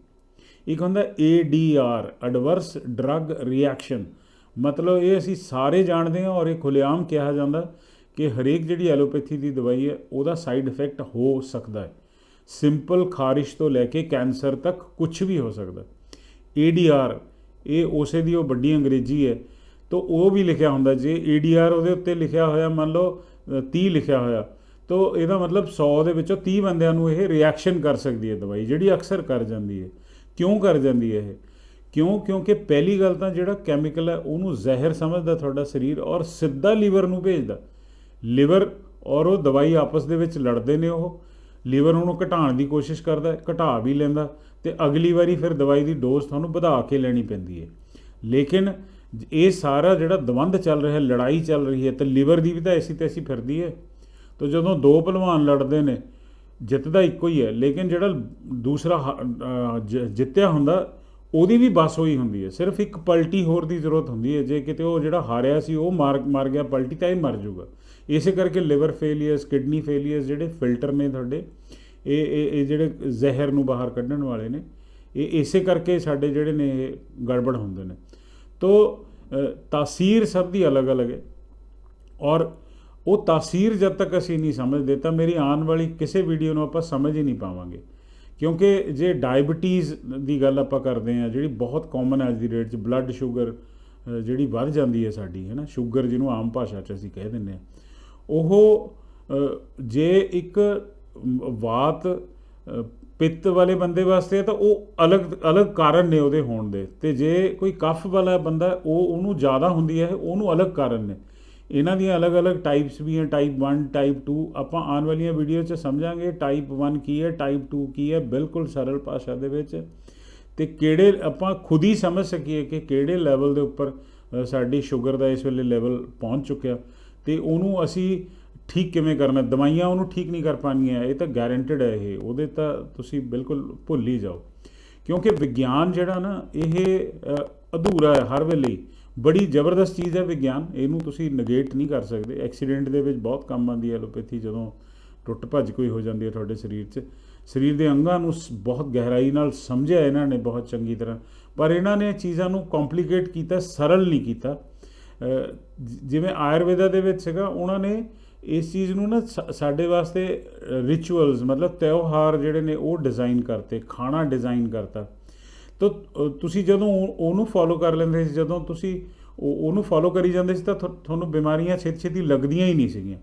ਇੱਕ ਹੁੰਦਾ ADR ਐਡਵਰਸ ਡਰੱਗ ਰਿਐਕਸ਼ਨ ਮਤਲਬ ਇਹ ਅਸੀਂ ਸਾਰੇ ਜਾਣਦੇ ਹਾਂ ਔਰ ਇਹ ਖੁੱਲ੍ਹੇਆਮ ਕਿਹਾ ਜਾਂਦਾ ਕਿ ਹਰੇਕ ਜਿਹੜੀ ਐਲੋਪੈਥੀ ਦੀ ਦਵਾਈ ਹੈ, ਉਹਦਾ ਸਾਈਡ ਇਫੈਕਟ ਹੋ ਸਕਦਾ ਹੈ। ਸਿੰਪਲ ਖਾਰਿਸ਼ ਤੋਂ ਲੈ ਕੇ ਕੈਂਸਰ ਤੱਕ ਕੁਝ ਵੀ ਹੋ ਸਕਦਾ ADR ਇਹ ਉਸੇ ਦੀ ਉਹ ਵੱਡੀ ਅੰਗਰੇਜ਼ੀ ਹੈ। ਤਾਂ ਉਹ ਵੀ ਲਿਖਿਆ ਹੁੰਦਾ ਜੇ ਏਡੀਆਰ ਉਹਦੇ ਉੱਤੇ ਲਿਖਿਆ ਹੋਇਆ ਮੰਨ ਲਓ ਅ, 30 ਲਿਖਿਆ ਹੋਇਆ ਤਾਂ ਇਹਦਾ ਮਤਲਬ 100 ਦੇ ਵਿੱਚੋਂ 30 ਬੰਦਿਆਂ ਨੂੰ ਇਹ ਰਿਐਕਸ਼ਨ ਕਰ ਸਕਦੀ ਹੈ ਦਵਾਈ ਜਿਹੜੀ ਅਕਸਰ ਕਰ ਜਾਂਦੀ ਹੈ। ਕਿਉਂ ਕਰ ਜਾਂਦੀ ਹੈ ਇਹ? ਕਿਉਂ? ਕਿਉਂਕਿ ਪਹਿਲੀ ਗੱਲ ਤਾਂ ਜਿਹੜਾ ਕੈਮੀਕਲ ਹੈ ਉਹਨੂੰ ਜ਼ਹਿਰ ਸਮਝਦਾ ਤੁਹਾਡਾ ਸਰੀਰ ਔਰ ਸਿੱਧਾ ਲੀਵਰ ਨੂੰ ਭੇਜਦਾ। ਲਿਵਰ ਔਰ ਉਹ ਦਵਾਈ ਆਪਸ ਦੇ ਵਿੱਚ ਲੜਦੇ ਨੇ ਉਹ। ਲੀਵਰ ਉਹਨੂੰ ਘਟਾਉਣ ਦੀ ਕੋਸ਼ਿਸ਼ ਕਰਦਾ ਘਟਾ ਵੀ ਲੈਂਦਾ ਤੇ ਅਗਲੀ ਵਾਰੀ ਫਿਰ ਦਵਾਈ ਦੀ ਡੋਜ਼ ਤੁਹਾਨੂੰ ਵਧਾ ਕੇ ਲੈਣੀ ਪੈਂਦੀ ਹੈ। ਲੇਕਿਨ ਇਹ ਸਾਰਾ ਜਿਹੜਾ ਦਵੰਦ ਚੱਲ ਰਿਹਾ, ਲੜਾਈ ਚੱਲ ਰਹੀ ਹੈ ਤੇ ਲੀਵਰ ਦੀ ਵੀ ਤਾਂ ਐਸੀ ਤੈਸੀ ਫਿਰਦੀ ਹੈ। ਤਾਂ ਜਦੋਂ ਦੋ ਪਹਿਲਵਾਨ ਲੜਦੇ ਨੇ ਜਿੱਤਦਾ ਇੱਕੋ ਹੀ ਹੈ, ਲੇਕਿਨ ਜਿਹੜਾ ਦੂਸਰਾ ਹਾ- ਜਿੱਤਿਆ ਹੁੰਦਾ ਉਹਦੀ ਵੀ ਬਸ ਹੋਈ ਹੁੰਦੀ ਹੈ। ਸਿਰਫ ਇੱਕ ਪਲਟੀ ਹੋਰ ਦੀ ਜ਼ਰੂਰਤ ਹੁੰਦੀ ਹੈ। ਜੇ ਕਿਤੇ ਉਹ ਜਿਹੜਾ ਹਾਰਿਆ ਸੀ, ਉਹ ਮਾਰ ਮਰ ਗਿਆ, ਪਲਟੀ ਤਾਂ ਇਹ ਮਰ ਜਾਊਗਾ। ਇਸੇ ਕਰਕੇ ਲਿਵਰ ਫੇਲੀਅਰਸ ਕਿਡਨੀ ਫੇਲੀਅਰਸ ਜਿਹੜੇ ਫਿਲਟਰ ਨੇ ਤੁਹਾਡੇ, ਇਹ ਇਹ ਇਹ ਜਿਹੜੇ ਜ਼ਹਿਰ ਨੂੰ ਬਾਹਰ ਕੱਢਣ ਵਾਲੇ ਨੇ, ਇਹ ਇਸੇ ਕਰਕੇ ਸਾਡੇ ਜਿਹੜੇ ਨੇ ਇਹ ਗੜਬੜ ਹੁੰਦੇ ਨੇ। ਤੋ ਤਾਸੀਰ ਸਭ ਦੀ ਅਲੱਗ-ਅਲੱਗ ਹੈ। ਔਰ ਉਹ ਤਾਸੀਰ ਜਦ ਤੱਕ ਅਸੀਂ ਨਹੀਂ ਸਮਝਦੇ, ਤਾਂ ਮੇਰੀ ਆਉਣ ਵਾਲੀ ਕਿਸੇ ਵੀਡੀਓ ਨੂੰ ਆਪਾਂ ਸਮਝ ਹੀ ਨਹੀਂ ਪਾਵਾਂਗੇ। ਕਿਉਂਕਿ ਜੇ ਡਾਇਬੀਟੀਜ਼ ਦੀ ਗੱਲ ਆਪਾਂ ਕਰਦੇ ਹਾਂ, ਜਿਹੜੀ ਬਹੁਤ ਕਾਮਨ ਹੈ ਅੱਜ ਦੀ ਡੇਟ 'ਚ ਬਲੱਡ ਸ਼ੂਗਰ ਜਿਹੜੀ ਵੱਧ ਜਾਂਦੀ ਹੈ ਸਾਡੀ ਹੈ ਨਾ ਸ਼ੂਗਰ ਜਿਹਨੂੰ ਆਮ ਭਾਸ਼ਾ 'ਚ ਅਸੀਂ ਕਹਿ ਦਿੰਦੇ ਹਾਂ। ਉਹ ਜੇ ਇੱਕ ਵਾਤ ਪਿੱਤ ਵਾਲੇ ਬੰਦੇ ਵਾਸਤੇ ਤਾਂ ਉਹ ਅਲੱਗ ਅਲੱਗ ਕਾਰਨ ਨੇ ਉਹਦੇ ਹੋਣ ਦੇ। ਤੇ ਜੇ ਕੋਈ ਕਫ ਵਾਲਾ ਬੰਦਾ, ਉਹ, ਉਹਨੂੰ ਜ਼ਿਆਦਾ ਹੁੰਦੀ ਹੈ, ਉਹਨੂੰ ਅਲੱਗ ਕਾਰਨ ਨੇ। ਇਹਨਾਂ ਦੀਆਂ ਅਲੱਗ-ਅਲੱਗ ਟਾਈਪਸ ਵੀ ਹੈ ਟਾਈਪ 1 ਟਾਈਪ 2 ਆਪਾਂ ਆਉਣ ਵਾਲੀਆਂ ਵੀਡੀਓ 'ਚ ਸਮਝਾਂਗੇ ਟਾਈਪ 1 ਕੀ ਹੈ ਟਾਈਪ 2 ਕੀ ਹੈ, ਬਿਲਕੁਲ ਸਰਲ ਭਾਸ਼ਾ ਦੇ ਵਿੱਚ। ਤੇ ਕਿਹੜੇ ਆਪਾਂ ਖੁਦ ਹੀ ਸਮਝ ਸਕੀਏ ਕਿ ਕਿਹੜੇ ਲੈਵਲ ਦੇ ਉੱਪਰ ਸਾਡੀ ਸ਼ੂਗਰ ਦਾ ਇਸ ਵੇਲੇ ਲੈਵਲ ਪਹੁੰਚ ਚੁੱਕਿਆ। ਤੇ ਉਹਨੂੰ ਅਸੀਂ ਠੀਕ ਕਿਵੇਂ ਕਰਨਾ, ਦਵਾਈਆਂ ਉਹਨੂੰ ਠੀਕ ਨਹੀਂ ਕਰ ਪਾਣੀਆਂ ਇਹ ਤਾਂ ਗਾਰੰਟਡ ਹੈ ਇਹ। ਉਹਦੇ ਤਾਂ ਤੁਸੀਂ ਬਿਲਕੁਲ ਭੁੱਲ ਹੀ ਜਾਓ। ਕਿਉਂਕਿ ਵਿਗਿਆਨ ਜਿਹੜਾ ਨਾ, ਇਹ ਅਧੂਰਾ ਹੈ ਹਰ ਵੇਲੇ। ਬੜੀ ਜ਼ਬਰਦਸਤ ਚੀਜ਼ ਹੈ ਵਿਗਿਆਨ, ਇਹਨੂੰ ਤੁਸੀਂ ਨੇਗੇਟ ਨਹੀਂ ਕਰ ਸਕਦੇ। ਐਕਸੀਡੈਂਟ ਦੇ ਵਿੱਚ ਬਹੁਤ ਕੰਮ ਆਉਂਦੀ ਹੈ ਐਲੋਪੈਥੀ, ਜਦੋਂ ਟੁੱਟ ਭੱਜ ਕੋਈ ਹੋ ਜਾਂਦੀ ਹੈ ਤੁਹਾਡੇ ਸਰੀਰ 'ਚ। ਸਰੀਰ ਦੇ ਅੰਗਾਂ ਨੂੰ ਸ- ਬਹੁਤ ਗਹਿਰਾਈ ਨਾਲ ਸਮਝਿਆ ਇਹਨਾਂ ਨੇ ਬਹੁਤ ਚੰਗੀ ਤਰ੍ਹਾਂ। ਪਰ ਇਹਨਾਂ ਨੇ ਚੀਜ਼ਾਂ ਨੂੰ ਕੰਪਲਿਕੇਟ ਕੀਤਾ, ਸਰਲ ਨਹੀਂ ਕੀਤਾ। ਜਿਵੇਂ ਆਯੁਰਵੇਦਾ ਦੇ ਵਿੱਚ ਸੀਗਾ, ਉਹਨਾਂ ਨੇ ਇਸ ਚੀਜ਼ ਨੂੰ ਨਾ ਸਾ- ਸਾਡੇ ਵਾਸਤੇ ਰਿਚੁਅਲਸ ਮਤਲਬ ਤਿਉਹਾਰ ਜਿਹੜੇ ਨੇ ਉਹ ਡਿਜ਼ਾਈਨ ਕਰਤੇ, ਖਾਣਾ ਡਿਜ਼ਾਈਨ ਕਰਤਾ। ਤਾਂ ਤੁਸੀਂ ਜਦੋਂ ਉਹ- ਉਹਨੂੰ ਫੋਲੋ ਕਰ ਲੈਂਦੇ ਸੀ, ਜਦੋਂ ਤੁਸੀਂ ਉਹ- ਉਹਨੂੰ ਫੋਲੋ ਕਰੀ ਜਾਂਦੇ ਸੀ, ਤਾਂ ਤੁਹਾ- ਤੁਹਾਨੂੰ ਬਿਮਾਰੀਆਂ ਛੇਤੀ ਛੇਤੀ ਲੱਗਦੀਆਂ ਹੀ ਨਹੀਂ ਸੀਗੀਆਂ।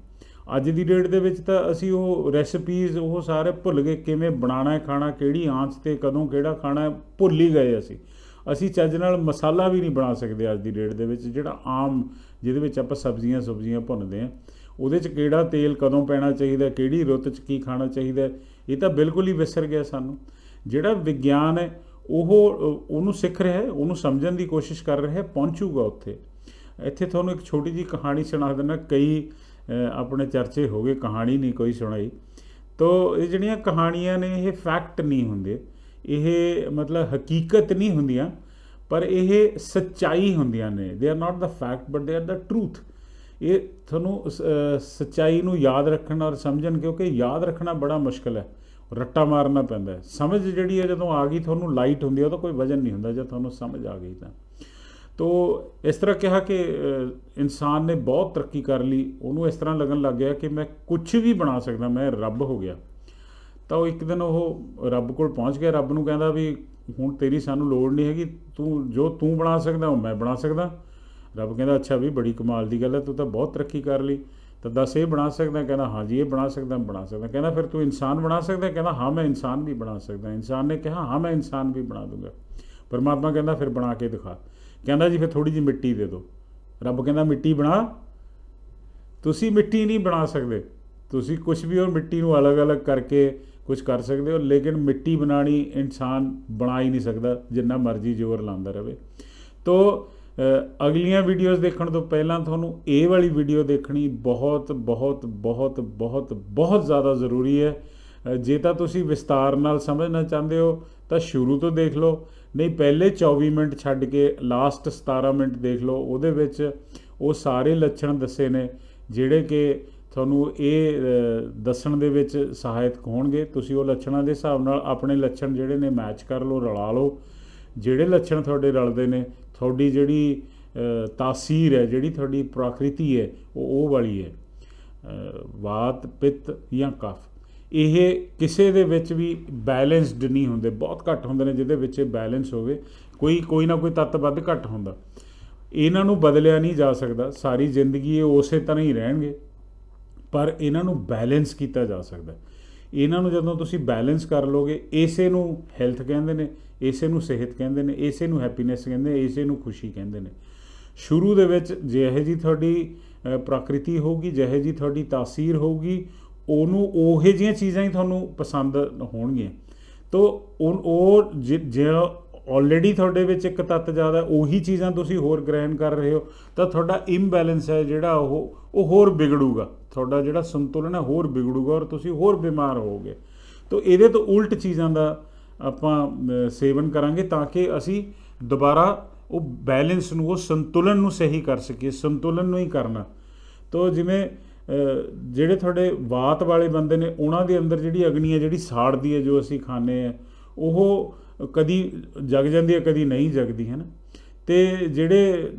ਅੱਜ ਦੀ ਡੇਟ ਦੇ ਵਿੱਚ ਤਾਂ ਅਸੀਂ ਉਹ ਰੈਸਪੀਜ਼ ਉਹ ਸਾਰੇ ਭੁੱਲ ਗਏ, ਕਿਵੇਂ ਬਣਾਉਣਾ ਹੈ, ਖਾਣਾ, ਕਿਹੜੀ ਆਂਚ ਤੇ ਕਦੋਂ ਕਿਹੜਾ ਖਾਣਾ ਹੈ, ਭੁੱਲ ਹੀ ਗਏ ਅਸੀਂ। ਅਸੀਂ ਚੱਜ ਨਾਲ ਮਸਾਲਾ ਵੀ ਨਹੀਂ ਬਣਾ ਸਕਦੇ ਅੱਜ ਦੀ ਡੇਟ ਦੇ ਵਿੱਚ, ਜਿਹੜਾ ਆਮ, ਜਿਹਦੇ ਵਿੱਚ ਆਪਾਂ ਸਬਜ਼ੀਆਂ ਸਬਜ਼ੀਆਂ ਭੁੰਨਦੇ ਆ ਉਹਦੇ 'ਚ ਕਿਹੜਾ ਤੇਲ ਕਦੋਂ ਪੈਣਾ ਚਾਹੀਦਾ ਕਿਹੜੀ ਰੁੱਤ 'ਚ ਕੀ ਖਾਣਾ ਚਾਹੀਦਾ ਇਹ ਤਾਂ ਬਿਲਕੁਲ ਹੀ ਵਿਸਰ ਗਿਆ ਸਾਨੂੰ। ਜਿਹੜਾ ਵਿਗਿਆਨ ਹੈ ਉਹ, ਉਹਨੂੰ ਸਿੱਖ ਰਿਹਾ ਹੈ, ਉਹਨੂੰ ਸਮਝਣ ਦੀ ਕੋਸ਼ਿਸ਼ ਕਰ ਰਿਹਾ ਹੈ, ਪਹੁੰਚੂਗਾ ਉੱਥੇ। ਇੱਥੇ ਤੁਹਾਨੂੰ ਇੱਕ ਛੋਟੀ ਜੀ ਕਹਾਣੀ ਸੁਣਾ ਦਿੰਦਾ, ਕਈ ਆਪਣੇ ਚਰਚੇ ਹੋ ਗਏ, ਕਹਾਣੀ ਨਹੀਂ ਕੋਈ ਸੁਣਾਈ। ਤੋ, ਇਹ ਜਿਹੜੀਆਂ ਕਹਾਣੀਆਂ ਨੇ, ਇਹ ਫੈਕਟ ਨਹੀਂ ਹੁੰਦੇ। ਇਹ ਮਤਲਬ ਹਕੀਕਤ ਨਹੀਂ ਹੁੰਦੀਆਂ, ਪਰ ਇਹ ਸੱਚਾਈ ਹੁੰਦੀਆਂ ਨੇ। They are not the fact but they are the truth ਇਹ ਤੁਹਾਨੂੰ ਸ- ਸੱਚਾਈ ਨੂੰ ਯਾਦ ਰੱਖਣ ਔਰ ਸਮਝਣ, ਕਿਉਂਕਿ ਯਾਦ ਰੱਖਣਾ ਬੜਾ ਮੁਸ਼ਕਲ ਹੈ। ਰੱਟਾ ਮਾਰਨਾ ਪੈਂਦਾ ਹੈ। ਸਮਝ ਜਿਹੜੀ ਹੈ, ਜਦੋਂ ਆ ਗਈ ਤੁਹਾਨੂੰ ਲਾਈਟ ਹੁੰਦੀ ਹੈ, ਉਹਦਾ ਕੋਈ ਵਜਨ ਨਹੀਂ ਹੁੰਦਾ ਜਦ ਤੁਹਾਨੂੰ ਸਮਝ ਆ ਗਈ ਤਾਂ। ਤੋ ਇਸ ਤਰ੍ਹਾਂ ਕਿਹਾ ਕਿ ਇਨਸਾਨ ਨੇ ਬਹੁਤ ਤਰੱਕੀ ਕਰ ਲਈ। ਉਹਨੂੰ ਇਸ ਤਰ੍ਹਾਂ ਲੱਗਣ ਲੱਗ ਗਿਆ ਕਿ ਮੈਂ ਕੁਝ ਵੀ ਬਣਾ ਸਕਦਾ, ਮੈਂ ਰੱਬ ਹੋ ਗਿਆ। ਤਾਂ ਉਹ ਇੱਕ ਦਿਨ ਉਹ ਰੱਬ ਕੋਲ ਪਹੁੰਚ ਗਿਆ। ਰੱਬ ਨੂੰ ਕਹਿੰਦਾ ਵੀ, ਹੁਣ ਤੇਰੀ ਸਾਨੂੰ ਲੋੜ ਨਹੀਂ ਹੈਗੀ। ਤੂੰ, ਜੋ ਤੂੰ ਬਣਾ ਸਕਦਾ, ਉਹ ਮੈਂ ਬਣਾ ਸਕਦਾ। ਰੱਬ ਕਹਿੰਦਾ, ਅੱਛਾ ਵੀ ਬੜੀ ਕਮਾਲ ਦੀ ਗੱਲ ਹੈ, ਤੂੰ ਤਾਂ ਬਹੁਤ ਤਰੱਕੀ ਕਰ ਲਈ। ਤਾਂ ਦੱਸ, ਇਹ ਬਣਾ ਸਕਦਾ? ਕਹਿੰਦਾ, ਹਾਂ ਜੀ, ਇਹ ਬਣਾ ਸਕਦਾ ਬਣਾ ਸਕਦਾ। ਕਹਿੰਦਾ, ਫਿਰ ਤੂੰ ਇਨਸਾਨ ਬਣਾ ਸਕਦਾ? ਕਹਿੰਦਾ, ਹਾਂ, ਮੈਂ ਇਨਸਾਨ ਵੀ ਬਣਾ ਸਕਦਾ। ਇਨਸਾਨ ਨੇ ਕਿਹਾ, ਹਾਂ, ਮੈਂ ਇਨਸਾਨ ਵੀ ਬਣਾ ਦੂੰਗਾ। ਪਰਮਾਤਮਾ ਕਹਿੰਦਾ, ਫਿਰ ਬਣਾ ਕੇ ਦਿਖਾ। ਕਹਿੰਦਾ ਜੀ, ਫਿਰ ਥੋੜੀ ਜਿਹੀ ਮਿੱਟੀ ਦੇ ਦਿਓ। ਰੱਬ ਕਹਿੰਦਾ, ਮਿੱਟੀ ਬਣਾ। ਤੁਸੀਂ ਮਿੱਟੀ ਨਹੀਂ ਬਣਾ ਸਕਦੇ। ਤੁਸੀਂ ਕੁਝ ਵੀ ਉਹ ਮਿੱਟੀ ਨੂੰ ਅਲੱਗ-ਅਲੱਗ ਕਰਕੇ ਕੁਝ ਕਰ ਸਕਦੇ ਹੋ, ਲੇਕਿਨ ਮਿੱਟੀ ਬਣਾਣੀ ਇਨਸਾਨ ਬਣਾ ਹੀ ਨਹੀਂ ਸਕਦਾ, ਜਿੰਨਾ ਮਰਜ਼ੀ ਜ਼ੋਰ ਲਾਉਂਦਾ ਰਹੇ। ਤੋ ਅਗਲੀਆਂ ਵੀਡੀਓਜ਼ ਦੇਖਣ ਤੋਂ ਪਹਿਲਾਂ ਤੁਹਾਨੂੰ ਇਹ ਵਾਲੀ ਵੀਡੀਓ ਦੇਖਣੀ ਬਹੁਤ ਬਹੁਤ ਬਹੁਤ ਬਹੁਤ ਬਹੁਤ ਜ਼ਿਆਦਾ ਜ਼ਰੂਰੀ ਹੈ। ਜੇ ਤਾਂ ਤੁਸੀਂ ਵਿਸਤਾਰ ਨਾਲ ਸਮਝਣਾ ਚਾਹੁੰਦੇ ਹੋ, ਤਾਂ ਸ਼ੁਰੂ ਤੋਂ ਦੇਖ ਲਓ। ਨਹੀਂ, ਪਹਿਲੇ 24 ਮਿੰਟ ਛੱਡ ਕੇ ਲਾਸਟ 17 ਮਿੰਟ ਦੇਖ ਲਓ। ਉਹਦੇ ਵਿੱਚ ਉਹ ਸਾਰੇ ਲੱਛਣ ਦੱਸੇ ਨੇ, ਜਿਹੜੇ ਕਿ ਤੁਹਾਨੂੰ ਇਹ ਦੱਸਣ ਦੇ ਵਿੱਚ ਸਹਾਇਕ ਹੋਣਗੇ। ਤੁਸੀਂ ਉਹ ਲੱਛਣਾਂ ਦੇ ਹਿਸਾਬ ਨਾਲ ਆਪਣੇ ਲੱਛਣ ਜਿਹੜੇ ਨੇ ਮੈਚ ਕਰ ਲਓ, ਰਲਾ ਲਓ। ਜਿਹੜੇ ਲੱਛਣ ਤੁਹਾਡੇ ਰਲਦੇ ਨੇ ਤੁਹਾਡੀ ਜਿਹੜੀ ਤਾਸੀਰ ਹੈ, ਜਿਹੜੀ ਤੁਹਾਡੀ ਪ੍ਰਕਿਰਤੀ ਹੈ, ਉਹ ਉਹ ਵਾਲੀ ਹੈ। ਵਾਤ, ਪਿੱਤ ਜਾਂ ਕਫ। ਇਹ ਕਿਸੇ ਦੇ ਵਿੱਚ ਵੀ ਬੈਲੈਂਸਡ ਨਹੀਂ ਹੁੰਦੇ। ਬਹੁਤ ਘੱਟ ਹੁੰਦੇ ਨੇ ਜਿਹਦੇ ਵਿੱਚ ਬੈਲੈਂਸ ਹੋਵੇ। ਕੋਈ ਕੋਈ ਨਾ ਕੋਈ ਤੱਤ ਵੱਧ ਘੱਟ ਹੁੰਦਾ। ਇਹਨਾਂ ਨੂੰ ਬਦਲਿਆ ਨਹੀਂ ਜਾ ਸਕਦਾ। ਸਾਰੀ ਜ਼ਿੰਦਗੀ ਇਹ ਉਸੇ ਤਰ੍ਹਾਂ ਹੀ ਰਹਿਣਗੇ। ਪਰ ਇਹਨਾਂ ਨੂੰ ਬੈਲੈਂਸ ਕੀਤਾ ਜਾ ਸਕਦਾ। ਇਹਨਾਂ ਨੂੰ ਜਦੋਂ ਤੁਸੀਂ ਬੈਲੈਂਸ ਕਰ ਲੋਗੇ, ਇਸੇ ਨੂੰ ਹੈਲਥ ਕਹਿੰਦੇ ਨੇ, ਇਸੇ ਨੂੰ ਸਿਹਤ ਕਹਿੰਦੇ ਨੇ, ਇਸੇ ਨੂੰ ਹੈਪੀਨੈਸ ਕਹਿੰਦੇ ਨੇ ਇਸੇ ਨੂੰ ਖੁਸ਼ੀ ਕਹਿੰਦੇ ਨੇ। ਸ਼ੁਰੂ ਦੇ ਵਿੱਚ ਜਿਹੇ ਜੀ ਤੁਹਾਡੀ ਪ੍ਰਕਿਰਤੀ ਹੋਊਗੀ, ਜਿਹੇ ਜੀ ਤੁਹਾਡੀ ਤਾਸੀਰ ਹੋਊਗੀ, ਉਹਨੂੰ ਉਹੇ ਜਿਹੀਆਂ ਚੀਜ਼ਾਂ ਹੀ ਤੁਹਾਨੂੰ ਪਸੰਦ ਹੋਣਗੀਆਂ। ਤੋ, ਉਹ ਉਹ ਆਲਰੇਡੀ ਤੁਹਾਡੇ ਵਿੱਚ ਇੱਕ ਤੱਤ ਜ਼ਿਆਦਾ, ਉਹੀ ਚੀਜ਼ਾਂ ਤੁਸੀਂ ਹੋਰ ਗ੍ਰਹਿਣ ਕਰ ਰਹੇ ਹੋ, ਤਾਂ ਤੁਹਾਡਾ ਇੰਬੈਲੈਂਸ ਹੈ ਜਿਹੜਾ ਉਹ ਉਹ ਹੋਰ ਵਿਗੜੂਗਾ। ਤੁਹਾਡਾ ਜਿਹੜਾ ਸੰਤੁਲਨ ਹੈ ਹੋਰ ਵਿਗੜੂਗਾ ਔਰ ਤੁਸੀਂ ਹੋਰ ਬਿਮਾਰ ਹੋਵੋਗੇ। ਤਾਂ ਇਹਦੇ ਤੋਂ ਉਲਟ ਚੀਜ਼ਾਂ ਦਾ ਆਪਾਂ ਸੇਵਨ ਕਰਾਂਗੇ ਤਾਂ ਕਿ ਅਸੀਂ ਦੁਬਾਰਾ ਉਹ ਬੈਲੈਂਸ ਨੂੰ, ਉਹ ਸੰਤੁਲਨ ਨੂੰ ਸਹੀ ਕਰ ਸਕੀਏ, ਸੰਤੁਲਨ ਨੂੰ ਹੀ ਕਰਨਾ। ਤਾਂ ਜਿਵੇਂ ਜਿਹੜੇ ਤੁਹਾਡੇ ਵਾਤ ਵਾਲੇ ਬੰਦੇ ਨੇ, ਉਹਨਾਂ ਦੇ ਅੰਦਰ ਜਿਹੜੀ ਅਗਨੀ ਹੈ, ਜਿਹੜੀ ਸਾੜਦੀ ਹੈ ਜੋ ਅਸੀਂ ਖਾਂਦੇ ਆ ਉਹ ਕਦੀ ਜਗ ਜਾਂਦੀ ਹੈ ਕਦੀ ਨਹੀਂ ਜਗਦੀ ਹੈ ਨਾ? ਤੇ ਜਿਹੜੇ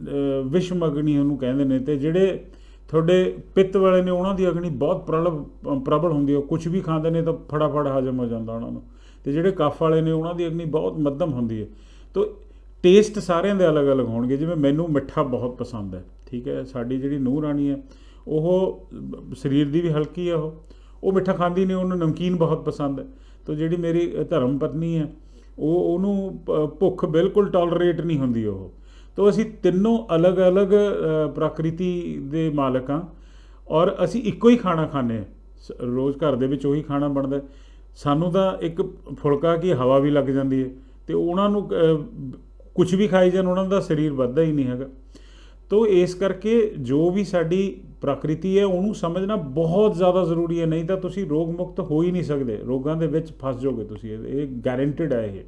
ਅ, ਵਿਸ਼ਮ ਅਗਨੀ ਉਹਨੂੰ ਕਹਿੰਦੇ ਨੇ ਤੇ ਜਿਹੜੇ ਤੁਹਾਡੇ ਪਿੱਤ ਵਾਲੇ ਨੇ ਉਹਨਾਂ ਦੀ ਅਗਨੀ ਬਹੁਤ ਪ੍ਰਬਲ ਪ੍ਰਬਲ ਹੁੰਦੀ ਹੈ। ਉਹ ਕੁਝ ਵੀ ਖਾਂਦੇ ਨੇ ਤਾਂ ਫਟਾਫਟ ਹਜਮ ਹੋ ਜਾਂਦਾ ਉਹਨਾਂ ਨੂੰ। ਤੇ ਜਿਹੜੇ ਕਫ ਵਾਲੇ ਨੇ ਉਹਨਾਂ ਦੀ ਅਗਨੀ ਬਹੁਤ ਮੱਧਮ ਹੁੰਦੀ ਹੈ। ਤੋ ਟੇਸਟ ਸਾਰਿਆਂ ਦੇ ਅਲੱਗ-ਅਲੱਗ ਹੋਣਗੇ। ਜਿਵੇਂ ਮੈਨੂੰ ਮਿੱਠਾ ਬਹੁਤ ਪਸੰਦ ਹੈ ਠੀਕ ਹੈ? ਸਾਡੀ ਜਿਹੜੀ ਨੂੰਹ ਰਾਣੀ ਹੈ ਉਹ ਸਰੀਰ ਦੀ ਵੀ ਹਲਕੀ ਹੈ ਉਹ। ਉਹ ਮਿੱਠਾ ਖਾਂਦੀ ਨਹੀਂ ਉਹਨੂੰ ਨਮਕੀਨ ਬਹੁਤ ਪਸੰਦ ਹੈ। ਤੋ ਜਿਹੜੀ ਮੇਰੀ ਧਰਮ ਪਤਨੀ ਹੈ ਉਹ ਉਹਨੂੰ ਭ- ਭੁੱਖ ਬਿਲਕੁਲ ਟੋਲਰੇਟ ਨਹੀਂ ਹੁੰਦੀ ਉਹ। ਤਾਂ ਅਸੀਂ ਤਿੰਨੋਂ ਅਲੱਗ-ਅਲੱਗ ਅ, ਪ੍ਰਕਿਰਤੀ ਦੇ ਮਾਲਕ ਹਾਂ ਔਰ ਅਸੀਂ ਇੱਕੋ ਹੀ ਖਾਣਾ ਖਾਂਦੇ ਹਾਂ। ਸ- ਰੋਜ਼ ਘਰ ਦੇ ਵਿੱਚ ਉਹੀ ਖਾਣਾ ਬਣਦਾ ਸਾਨੂੰ ਤਾਂ ਇੱਕ ਫੁਲਕਾ ਕੀ ਹਵਾ ਵੀ ਲੱਗ ਜਾਂਦੀ ਹੈ ਤੇ ਉਹਨਾਂ ਨੂੰ ਕੁਝ ਵੀ ਖਾਈ ਜਾਣ ਉਹਨਾਂ ਦਾ ਸਰੀਰ ਵੱਧਦਾ ਹੀ ਨਹੀਂ ਹੈਗਾ। ਤੋ ਇਸ ਕਰਕੇ ਜੋ ਵੀ ਸਾਡੀ ਪ੍ਰਕਿਰਤੀ ਹੈ, ਉਹਨੂੰ ਸਮਝਣਾ ਬਹੁਤ ਜ਼ਿਆਦਾ ਜ਼ਰੂਰੀ ਹੈ, ਨਹੀਂ ਤਾਂ ਤੁਸੀਂ ਰੋਗ ਮੁਕਤ ਹੋ ਹੀ ਨਹੀਂ ਸਕਦੇ, ਰੋਗਾਂ ਦੇ ਵਿੱਚ ਫਸ ਜਾਓਗੇ ਤੁਸੀਂ, ਇਹ- ਇਹ ਗਾਰੰਟਿਡ ਹੈ ਇਹ।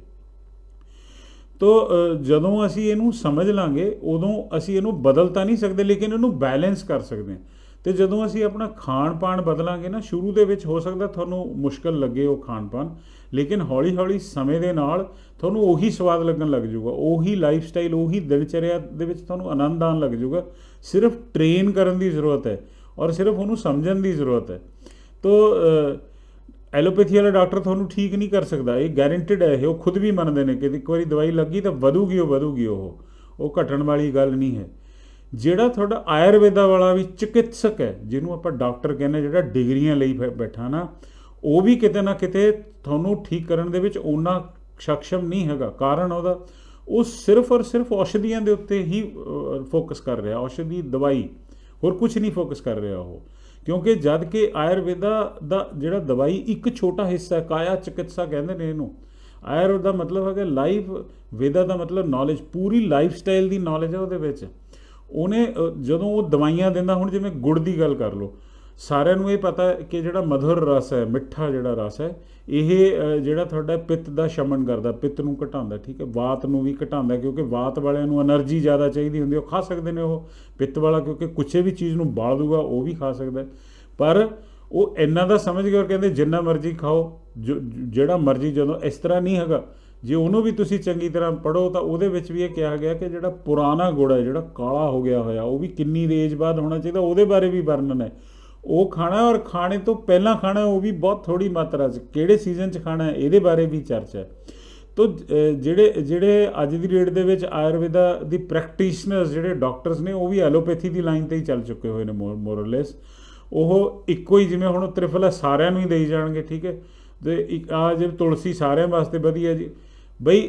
ਤੋ ਜਦੋਂ ਅਸੀਂ ਇਹਨੂੰ ਸਮਝ ਲਾਂਗੇ, ਉਦੋਂ ਅਸੀਂ ਇਹਨੂੰ ਬਦਲ ਤਾਂ ਨਹੀਂ ਸਕਦੇ, ਲੇਕਿਨ ਇਹਨੂੰ ਬੈਲੈਂਸ ਕਰ ਸਕਦੇ ਹਾਂ। ਤੇ ਜਦੋਂ ਅਸੀਂ ਆਪਣਾ ਖਾਣ ਪਾਣ ਬਦਲਾਂਗੇ ਨਾ, ਸ਼ੁਰੂ ਦੇ ਵਿੱਚ ਹੋ ਸਕਦਾ ਤੁਹਾਨੂੰ ਮੁਸ਼ਕਲ ਲੱਗੇ ਉਹ ਖਾਣ ਪਾਣ ਲੇਕਿਨ ਹੌਲੀ ਹੌਲੀ ਸਮੇਂ ਦੇ ਨਾਲ ਤੁਹਾਨੂੰ ਉਹੀ ਸਵਾਦ ਲੱਗਣ ਲੱਗ ਜਾਊਗਾ, ਉਹੀ ਲਾਈਫ ਸਟਾਈਲ ਉਹੀ ਦਿਨਚਰਿਆ ਦੇ ਵਿੱਚ ਤੁਹਾਨੂੰ ਆਨੰਦ ਆਉਣ ਲੱਗ ਜਾਊਗਾ। ਸਿਰਫ ਟ੍ਰੇਨ ਕਰਨ ਦੀ ਜ਼ਰੂਰਤ ਹੈ ਔਰ ਸਿਰਫ ਉਹਨੂੰ ਸਮਝਣ ਦੀ ਜ਼ਰੂਰਤ ਹੈ। ਤੋ ਐਲੋਪੈਥੀ ਵਾਲਾ ਡਾਕਟਰ ਤੁਹਾਨੂੰ ਠੀਕ ਨਹੀਂ ਕਰ ਸਕਦਾ, ਇਹ ਗਾਰੰਟਿਡ ਹੈ, ਇਹ ਉਹ ਖੁਦ ਵੀ ਮੰਨਦੇ ਨੇ ਕਿ ਇੱਕ ਵਾਰੀ ਦਵਾਈ ਲੱਗੀ ਤਾਂ ਵਧੂਗੀ ਉਹ ਵਧੂਗੀ ਉਹ ਉਹ ਘਟਣ ਵਾਲੀ ਗੱਲ ਨਹੀਂ ਹੈ। ਜਿਹੜਾ ਤੁਹਾਡਾ ਆਯੁਰਵੇਦਾ ਵਾਲਾ ਵੀ ਚਿਕਿਤਸਕ ਹੈ, ਜਿਹਨੂੰ ਆਪਾਂ ਡਾਕਟਰ ਕਹਿੰਦੇ ਜਿਹੜਾ ਡਿਗਰੀਆਂ ਲਈ ਬੈ- ਬੈਠਾ ਨਾ, ਉਹ ਵੀ ਕਿਤੇ ਨਾ ਕਿਤੇ ਤੁਹਾਨੂੰ ਠੀਕ ਕਰਨ ਦੇ ਵਿੱਚ ਉਹਨਾਂ ਸક્ષਮ ਨਹੀਂ ਹੈਗਾ। ਕਾਰਨ ਉਹਦਾ, ਉਹ ਸਿਰਫ ਔਰ ਸਿਰਫ ਔਸ਼ਧੀਆਂ ਦੇ ਉੱਤੇ ਹੀ ਫੋਕਸ ਕਰ ਰਿਹਾ, ਔਸ਼ਧੀ ਦਵਾਈ, ਹੋਰ ਕੁਝ ਨਹੀਂ ਫੋਕਸ ਕਰ ਰਿਹਾ ਉਹ। ਕਿਉਂਕਿ ਜਦ ਕਿ ਆਯੁਰਵੇਦਾ ਦਾ ਜਿਹੜਾ ਦਵਾਈ ਇੱਕ ਛੋਟਾ ਹਿੱਸਾ ਕਾਇਆ ਚਿਕਿਤਸਾ ਕਹਿੰਦੇ ਨੇ ਇਹਨੂੰ। ਆਯੁਰ ਦਾ ਮਤਲਬ ਹੈਗਾ ਲਾਈਫ ਵੇਦਾ ਦਾ ਮਤਲਬ ਨੌਲੇਜ ਪੂਰੀ ਲਾਈਫ ਸਟਾਈਲ ਦੀ ਨੌਲੇਜ ਹੈ ਉਹਦੇ ਵਿੱਚ। ਉਹਨੇ ਜਦੋਂ ਉਹ ਦਵਾਈਆਂ ਦਿੰਦਾ, ਹੁਣ ਜਿਵੇਂ ਗੁੜ ਦੀ ਗੱਲ ਕਰ ਲਓ, ਸਾਰਿਆਂ ਨੂੰ ਇਹ ਪਤਾ ਹੈ ਕਿ ਜਿਹੜਾ ਮਧੁਰ ਰਸ ਹੈ, ਮਿੱਠਾ ਜਿਹੜਾ ਰਸ ਹੈ, ਇਹ ਜਿਹੜਾ ਤੁਹਾਡਾ ਪਿੱਤ ਦਾ ਸ਼ਮਨ ਕਰਦਾ, ਪਿੱਤ ਨੂੰ ਘਟਾਉਂਦਾ, ਠੀਕ ਹੈ ਬਾਤ ਨੂੰ ਵੀ ਘਟਾਉਂਦਾ, ਕਿਉਂਕਿ ਬਾਤ ਵਾਲਿਆਂ ਨੂੰ એનર્ਜੀ ਜ਼ਿਆਦਾ ਚਾਹੀਦੀ ਹੁੰਦੀ ਉਹ ਖਾ ਸਕਦੇ ਨੇ ਉਹ, ਪਿੱਤ ਵਾਲਾ, ਕਿਉਂਕਿ ਕੁਛੇ ਵੀ ਚੀਜ਼ ਨੂੰ ਬਾਲ ਦੂਗਾ, ਉਹ ਵੀ ਖਾ ਸਕਦਾ ਪਰ ਉਹ ਇੰਨਾ ਦਾ ਸਮਝ ਕੇ ਕਹਿੰਦੇ, ਜਿੰਨਾ ਮਰਜ਼ੀ ਖਾਓ ਜਿਹੜਾ ਮਰਜ਼ੀ ਜਦੋਂ, ਇਸ ਤਰ੍ਹਾਂ ਨਹੀਂ ਹੈਗਾ। ਜੇ ਉਹਨੂੰ ਵੀ ਤੁਸੀਂ ਚੰਗੀ ਤਰ੍ਹਾਂ ਪੜੋ ਤਾਂ ਉਹਦੇ ਵਿੱਚ ਵੀ ਇਹ ਕਿਹਾ ਗਿਆ ਕਿ ਜਿਹੜਾ ਪੁਰਾਣਾ ਗੁੜ ਹੈ, ਜਿਹੜਾ ਕਾਲਾ ਹੋ ਗਿਆ ਹੋਇਆ, ਉਹ ਵੀ ਕਿੰਨੀ ਰੇਜ ਬਾਅਦ ਹੋਣਾ ਚਾਹੀਦਾ, ਉਹਦੇ ਬਾਰੇ ਵੀ ਵਰਣਨ ਹੈ। ਉਹ ਖਾਣਾ ਔਰ ਖਾਣੇ ਤੋਂ ਪਹਿਲਾਂ ਖਾਣਾ, ਉਹ ਵੀ ਬਹੁਤ ਥੋੜੀ ਮਾਤਰਾ 'ਚ, ਕਿਹੜੇ ਸੀਜ਼ਨ 'ਚ ਖਾਣਾ ਹੈ, ਇਹਦੇ ਬਾਰੇ ਵੀ ਚਰਚਾ ਹੈ। ਤੋ ਜਿਹੜੇ ਜਿਹੜੇ ਅੱਜ ਦੀ ਡੇਟ ਦੇ ਵਿੱਚ ਆਯੁਰਵੇਦਾ ਦੀ ਪ੍ਰੈਕਟੀਸ਼ਨਰਸ ਜਿਹੜੇ ਡਾਕਟਰਸ ਨੇ, ਉਹ ਵੀ ਐਲੋਪੈਥੀ ਦੀ ਲਾਈਨ ਤੇ ਹੀ ਚੱਲ ਚੁੱਕੇ ਹੋਏ ਨੇ ਮੋਰਲੈਸ ਉਹ ਇੱਕੋ ਹੀ ਜਿਵੇਂ ਹੁਣ ਤ੍ਰਿਫਲਾ ਸਾਰਿਆਂ ਨੂੰ ਹੀ ਦੇਈ ਜਾਣਗੇ, ਠੀਕ ਹੈ? ਤੇ ਇੱਕ ਆ ਜਿਹੜੀ ਤੁਲਸੀ ਸਾਰਿਆਂ ਵਾਸਤੇ ਵਧੀਆ ਜੀ। ਬਈ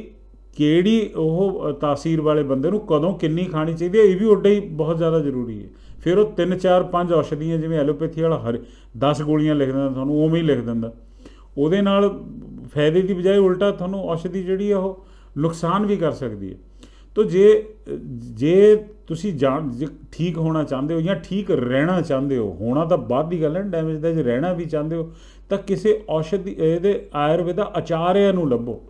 ਕਿਹੜੀ ਉਹ ਤਾਸੀਰ ਵਾਲੇ ਬੰਦੇ ਨੂੰ ਕਦੋਂ ਕਿੰਨੀ ਖਾਣੀ ਚਾਹੀਦੀ ਹੈ, ਇਹ ਵੀ ਉੱਡਾ ਹੀ ਬਹੁਤ ਜ਼ਿਆਦਾ ਜ਼ਰੂਰੀ ਹੈ। ਫਿਰ ਉਹ 3 4 5 ਔਸ਼ਧੀਆਂ, ਜਿਵੇਂ ਐਲੋਪੈਥੀ ਵਾਲਾ ਹਰ 10 ਗੋਲੀਆਂ ਲਿਖ ਦਿੰਦਾ, ਤੁਹਾਨੂੰ ਉਵੇਂ ਹੀ ਲਿਖ ਦਿੰਦਾ। ਉਹਦੇ ਨਾਲ ਫਾਇਦੇ ਦੀ ਬਜਾਏ ਉਲਟਾ ਤੁਹਾਨੂੰ ਔਸ਼ਧੀ ਜਿਹੜੀ ਆ ਉਹ ਨੁਕਸਾਨ ਵੀ ਕਰ ਸਕਦੀ ਹੈ। ਤੋ ਜੇ ਜੇ ਤੁਸੀਂ ਜਾਣ, ਜੇ ਠੀਕ ਹੋਣਾ ਚਾਹੁੰਦੇ ਹੋ ਜਾਂ ਠੀਕ ਰਹਿਣਾ ਚਾਹੁੰਦੇ ਹੋ, ਹੋਣਾ ਤਾਂ ਬਾਅਦ ਦੀ ਗੱਲ ਹੈ ਡੈਮੇਜ ਦਾ ਜੇ ਰਹਿਣਾ ਵੀ ਚਾਹੁੰਦੇ ਹੋ, ਤਾਂ ਕਿਸੇ ਔਸ਼ਧੀ, ਇਹਦੇ ਆਯੁਰਵੇਦਾ ਆਚਾਰਿਆ ਨੂੰ ਲੱਭੋ।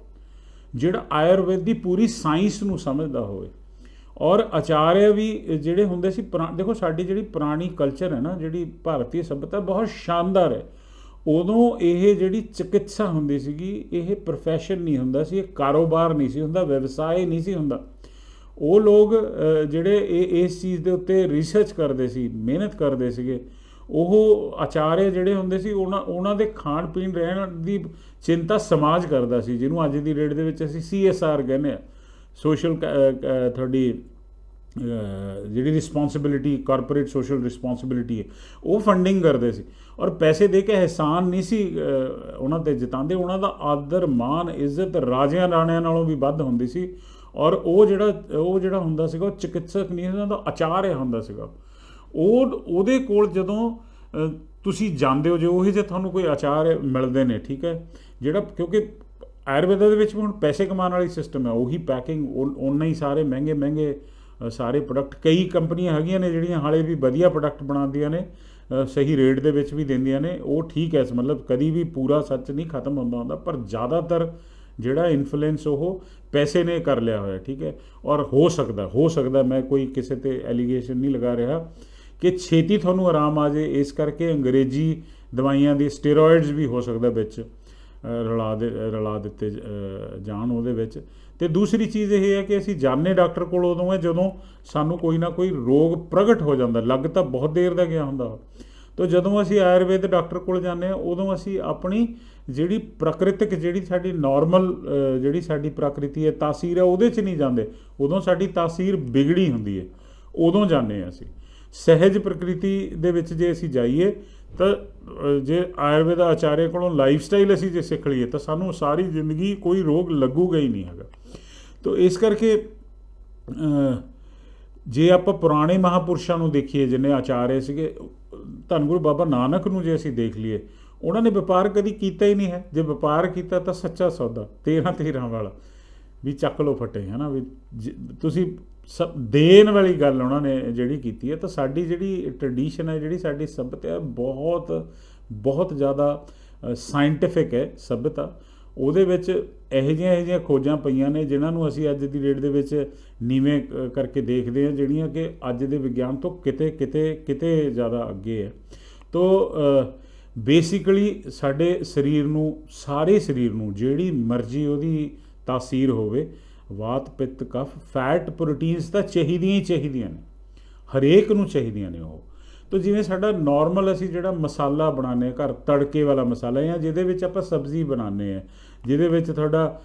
ਜਿਹੜਾ ਆਯੁਰਵੇਦ ਦੀ ਪੂਰੀ ਸਾਇੰਸ ਨੂੰ ਸਮਝਦਾ ਹੋਵੇ। ਔਰ ਆਚਾਰਿਆ ਵੀ ਜਿਹੜੇ ਹੁੰਦੇ ਸੀ ਪੁਰਾ- ਦੇਖੋ ਸਾਡੀ ਜਿਹੜੀ ਪੁਰਾਣੀ ਕਲਚਰ ਹੈ ਨਾ, ਜਿਹੜੀ ਭਾਰਤੀ ਸਭਿਅਤਾ ਬਹੁਤ ਸ਼ਾਨਦਾਰ ਹੈ। ਉਦੋਂ ਇਹ ਜਿਹੜੀ ਚਿਕਿਤਸਾ ਹੁੰਦੀ ਸੀਗੀ, ਇਹ profession ਨਹੀਂ ਹੁੰਦਾ ਸੀ, ਇਹ ਕਾਰੋਬਾਰ ਨਹੀਂ ਸੀ ਹੁੰਦਾ ਵਿਵਸਾਏ ਨਹੀਂ ਸੀ ਹੁੰਦਾ। ਉਹ ਲੋਕ ਜਿਹੜੇ ਇਹ, ਇਸ ਚੀਜ਼ ਦੇ ਉੱਤੇ ਰਿਸਰਚ ਕਰਦੇ ਸੀ, ਮਿਹਨਤ ਕਰਦੇ ਸੀਗੇ। ਉਹ ਆਚਾਰੇ ਜਿਹੜੇ ਹੁੰਦੇ ਸੀ, ਉਹਨਾਂ ਉਹਨਾਂ ਦੇ ਖਾਣ ਪੀਣ ਰਹਿਣ ਦੀ ਚਿੰਤਾ ਸਮਾਜ ਕਰਦਾ ਸੀ, ਜਿਹਨੂੰ ਅੱਜ ਦੀ ਡੇਟ ਦੇ ਵਿੱਚ ਅਸੀਂ ਸੀਐਸਆਰ ਕਹਿੰਦੇ ਆ। ਸੋਸ਼ਲ ਤੁਹਾਡੀ ਜਿਹੜੀ ਰਿਸਪੌਂਸਿਬਿਲਿਟੀ ਕਾਰਪੋਰੇਟ ਸੋਸ਼ਲ ਰਿਸਪੌਂਸਿਬਿਲਿਟੀ ਹੈ, ਉਹ ਫੰਡਿੰਗ ਕਰਦੇ ਸੀ। ਔਰ ਪੈਸੇ ਦੇ ਕੇ ਇਹਸਾਨ ਨਹੀਂ ਸੀ ਉਹਨਾਂ ਤੇ ਜਤਾਉਂਦੇ। ਉਹਨਾਂ ਦਾ ਆਦਰ ਮਾਨ ਇੱਜ਼ਤ ਰਾਜਿਆਂ ਰਾਣਿਆਂ ਨਾਲੋਂ ਵੀ ਵੱਧ ਹੁੰਦੀ ਸੀ। ਔਰ ਉਹ ਜਿਹੜਾ ਉਹ ਜਿਹੜਾ ਹੁੰਦਾ ਸੀਗਾ, ਉਹ ਚਿਕਿਤਸਕ ਨਹੀਂ, ਉਹਨਾਂ ਦਾ ਆਚਾਰਿਆ ਹੁੰਦਾ ਸੀਗਾ। ਉਹ, ਉਹਦੇ ਕੋਲ ਜਦੋਂ ਤੁਸੀਂ ਜਾਂਦੇ ਹੋ, ਜੇ ਉਹੀ ਜੇ ਤੁਹਾਨੂੰ ਕੋਈ ਆਚਾਰ ਮਿਲਦੇ ਨੇ, ਠੀਕ ਹੈ ਜਿਹੜਾ ਕਿਉਂਕਿ ਆਯੁਰਵੇਦਾ ਦੇ ਵਿੱਚ ਵੀ ਹੁਣ ਪੈਸੇ ਕਮਾਉਣ ਵਾਲੀ ਸਿਸਟਮ ਹੈ, ਉਹੀ ਪੈਕਿੰਗ ਉਹਨਾਂ ਹੀ ਸਾਰੇ ਮਹਿੰਗੇ ਮਹਿੰਗੇ ਸਾਰੇ ਪ੍ਰੋਡਕਟ ਕਈ ਕੰਪਨੀਆਂ ਹੈਗੀਆਂ ਨੇ ਜਿਹੜੀਆਂ ਹਾਲੇ ਵੀ ਵਧੀਆ ਪ੍ਰੋਡਕਟ ਬਣਾਉਂਦੀਆਂ ਨੇ ਸਹੀ ਰੇਟ ਦੇ ਵਿੱਚ ਵੀ ਦਿੰਦੀਆਂ ਨੇ, ਉਹ ਠੀਕ ਹੈ ਇਸ ਮਤਲਬ ਕਦੀ ਵੀ ਪੂਰਾ ਸੱਚ ਨਹੀਂ ਖਤਮ ਹੁੰਦਾ ਹੁੰਦਾ, ਪਰ ਜ਼ਿਆਦਾਤਰ ਜਿਹੜਾ ਇਨਫਲੂਐਂਸ ਉਹ ਪੈਸੇ ਨੇ ਕਰ ਲਿਆ ਹੋਇਆ, ਠੀਕ ਹੈ। ਔਰ ਹੋ ਸਕਦਾ ਹੋ ਸਕਦਾ ਮੈਂ ਕੋਈ ਕਿਸੇ ਤੇ ਐਲੀਗੇਸ਼ਨ ਨਹੀਂ ਲਗਾ ਰਿਹਾ ਕਿ ਛੇਤੀ ਤੁਹਾਨੂੰ ਆਰਾਮ ਆ ਜੇ ਇਸ ਕਰਕੇ ਅੰਗਰੇਜ਼ੀ ਦਵਾਈਆਂ ਦੀ ਸਟੀਰੋਇਡਸ ਵੀ ਹੋ ਸਕਦਾ ਵਿੱਚ। ਰਲਾ ਦੇ, ਰਲਾ ਦਿੱਤੇ ਜਾਣ ਉਹਦੇ ਵਿੱਚ। ਤੇ ਦੂਸਰੀ ਚੀਜ਼ ਇਹ ਹੈ ਕਿ ਅਸੀਂ ਜਾਣਨੇ ਡਾਕਟਰ ਕੋਲ ਉਦੋਂ ਹੈ ਜਦੋਂ ਸਾਨੂੰ ਕੋਈ ਨਾ ਕੋਈ ਰੋਗ ਪ੍ਰਗਟ ਹੋ ਜਾਂਦਾ। ਲੱਗ ਤਾਂ ਬਹੁਤ ਦੇਰ ਦਾ ਗਿਆ ਹੁੰਦਾ। ਤੋ ਜਦੋਂ ਅਸੀਂ ਆਯੁਰਵੇਦ ਡਾਕਟਰ ਕੋਲ ਜਾਂਦੇ ਹਾਂ, ਉਦੋਂ ਅਸੀਂ ਆਪਣੀ ਜਿਹੜੀ ਪ੍ਰਕਿਰਤਿਕ, ਜਿਹੜੀ ਸਾਡੀ ਨਾਰਮਲ ਜਿਹੜੀ ਸਾਡੀ ਪ੍ਰਕਿਰਤੀ ਹੈ, ਤਾਸੀਰ ਹੈ, ਉਹਦੇ 'ਚ ਨਹੀਂ ਜਾਂਦੇ। ਉਦੋਂ ਸਾਡੀ ਤਾਸੀਰ ਬਿਗੜੀ ਹੁੰਦੀ ਹੈ। ਉਦੋਂ ਜਾਂਦੇ ਹਾਂ ਅਸੀਂ। ਸਹਿਜ ਪ੍ਰਕਿਰਤੀ ਦੇ ਵਿੱਚ ਜੇ ਅਸੀਂ ਜਾਈਏ ਤਾਂ ਜੇ ਆਯੁਰਵੇਦ ਆਚਾਰਿਆ ਕੋਲੋਂ ਲਾਈਫ ਸਟਾਈਲ ਅਸੀਂ ਜੇ ਸਿੱਖ ਲਈਏ, ਤਾਂ ਸਾਨੂੰ ਸਾਰੀ ਜ਼ਿੰਦਗੀ ਕੋਈ ਰੋਗ ਲੱਗੂਗਾ ਹੀ ਨਹੀਂ ਹੈਗਾ। ਤਾਂ ਇਸ ਕਰਕੇ ਜੇ ਆਪਾਂ ਪੁਰਾਣੇ ਮਹਾਪੁਰਸ਼ਾਂ ਨੂੰ ਦੇਖੀਏ, ਜਿਨੇ ਆਚਾਰੇ ਸੀਗੇ, ਧੰਨ ਗੁਰੂ ਬਾਬਾ ਨਾਨਕ ਨੂੰ ਜੇ ਅਸੀਂ ਦੇਖ ਲਈਏ, ਉਹਨਾਂ ਨੇ ਵਪਾਰ ਕਦੀ ਕੀਤਾ ਹੀ ਨਹੀਂ ਹੈ। ਜੇ ਵਪਾਰ ਕੀਤਾ ਤਾਂ ਸੱਚਾ ਸੌਦਾ, ਤੇਰਾਂ ਤੇਰਾਂ ਵਾਲਾ, ਵੀ ਚੱਕ ਲੋ ਫਟੇ, ਹਨਾ, ਵੀ ਜ- ਤੁਸੀਂ ਸਭ ਦੇਣ ਵਾਲੀ ਗੱਲ ਉਹਨਾਂ ਨੇ ਜਿਹੜੀ ਕੀਤੀ ਹੈ, ਤਾਂ ਸਾਡੀ ਜਿਹੜੀ ਟ੍ਰੈਡੀਸ਼ਨ ਹੈ, ਜਿਹੜੀ ਸਾਡੀ ਸਭਿਅਤਾ ਬਹੁਤ ਬਹੁਤ ਜ਼ਿਆਦਾ ਸਾਇੰਟਿਫਿਕ ਹੈ ਸਭਿਅਤਾ। ਉਹਦੇ ਵਿੱਚ ਇਹੋ ਜਿਹੀਆਂ ਇਹੋ ਜਿਹੀਆਂ ਖੋਜਾਂ ਪਈਆਂ ਨੇ, ਜਿਨ੍ਹਾਂ ਨੂੰ ਅਸੀਂ ਅੱਜ ਦੀ ਡੇਟ ਦੇ ਵਿੱਚ ਨੀਵੇਂ ਕਰਕੇ ਦੇਖਦੇ ਹਾਂ, ਜਿਹੜੀਆਂ ਕਿ ਅੱਜ ਦੇ ਵਿਗਿਆਨ ਤੋਂ ਕਿਤੇ ਕਿਤੇ ਕਿਤੇ ਜ਼ਿਆਦਾ ਅੱਗੇ ਹੈ। ਤੋ ਬੇਸਿਕਲੀ ਸਾਡੇ ਸਰੀਰ ਨੂੰ, ਸਾਰੇ ਸਰੀਰ ਨੂੰ, ਜਿਹੜੀ ਮਰਜ਼ੀ ਉਹਦੀ ਤਾਸੀਰ ਹੋਵੇ ਵਾਤ, ਪਿੱਤ, ਕਫ, ਫੈਟ, ਪ੍ਰੋਟੀਨਸ ਤਾਂ ਚਾਹੀਦੀਆਂ ਹੀ ਚਾਹੀਦੀਆਂ ਨੇ। ਹਰੇਕ ਨੂੰ ਚਾਹੀਦੀਆਂ ਨੇ ਉਹ। ਤੋ ਜਿਵੇਂ ਸਾਡਾ ਨਾਰਮਲ ਅਸੀਂ ਜਿਹੜਾ ਮਸਾਲਾ ਬਣਾਉਂਦੇ ਹਾਂ, ਘਰ ਤੜਕੇ ਵਾਲਾ ਮਸਾਲਾ ਜਾਂ ਜਿਹਦੇ ਵਿੱਚ ਆਪਾਂ ਸਬਜ਼ੀ ਬਣਾਉਂਦੇ ਆ ਜਿਹਦੇ ਵਿੱਚ ਤੁਹਾਡਾ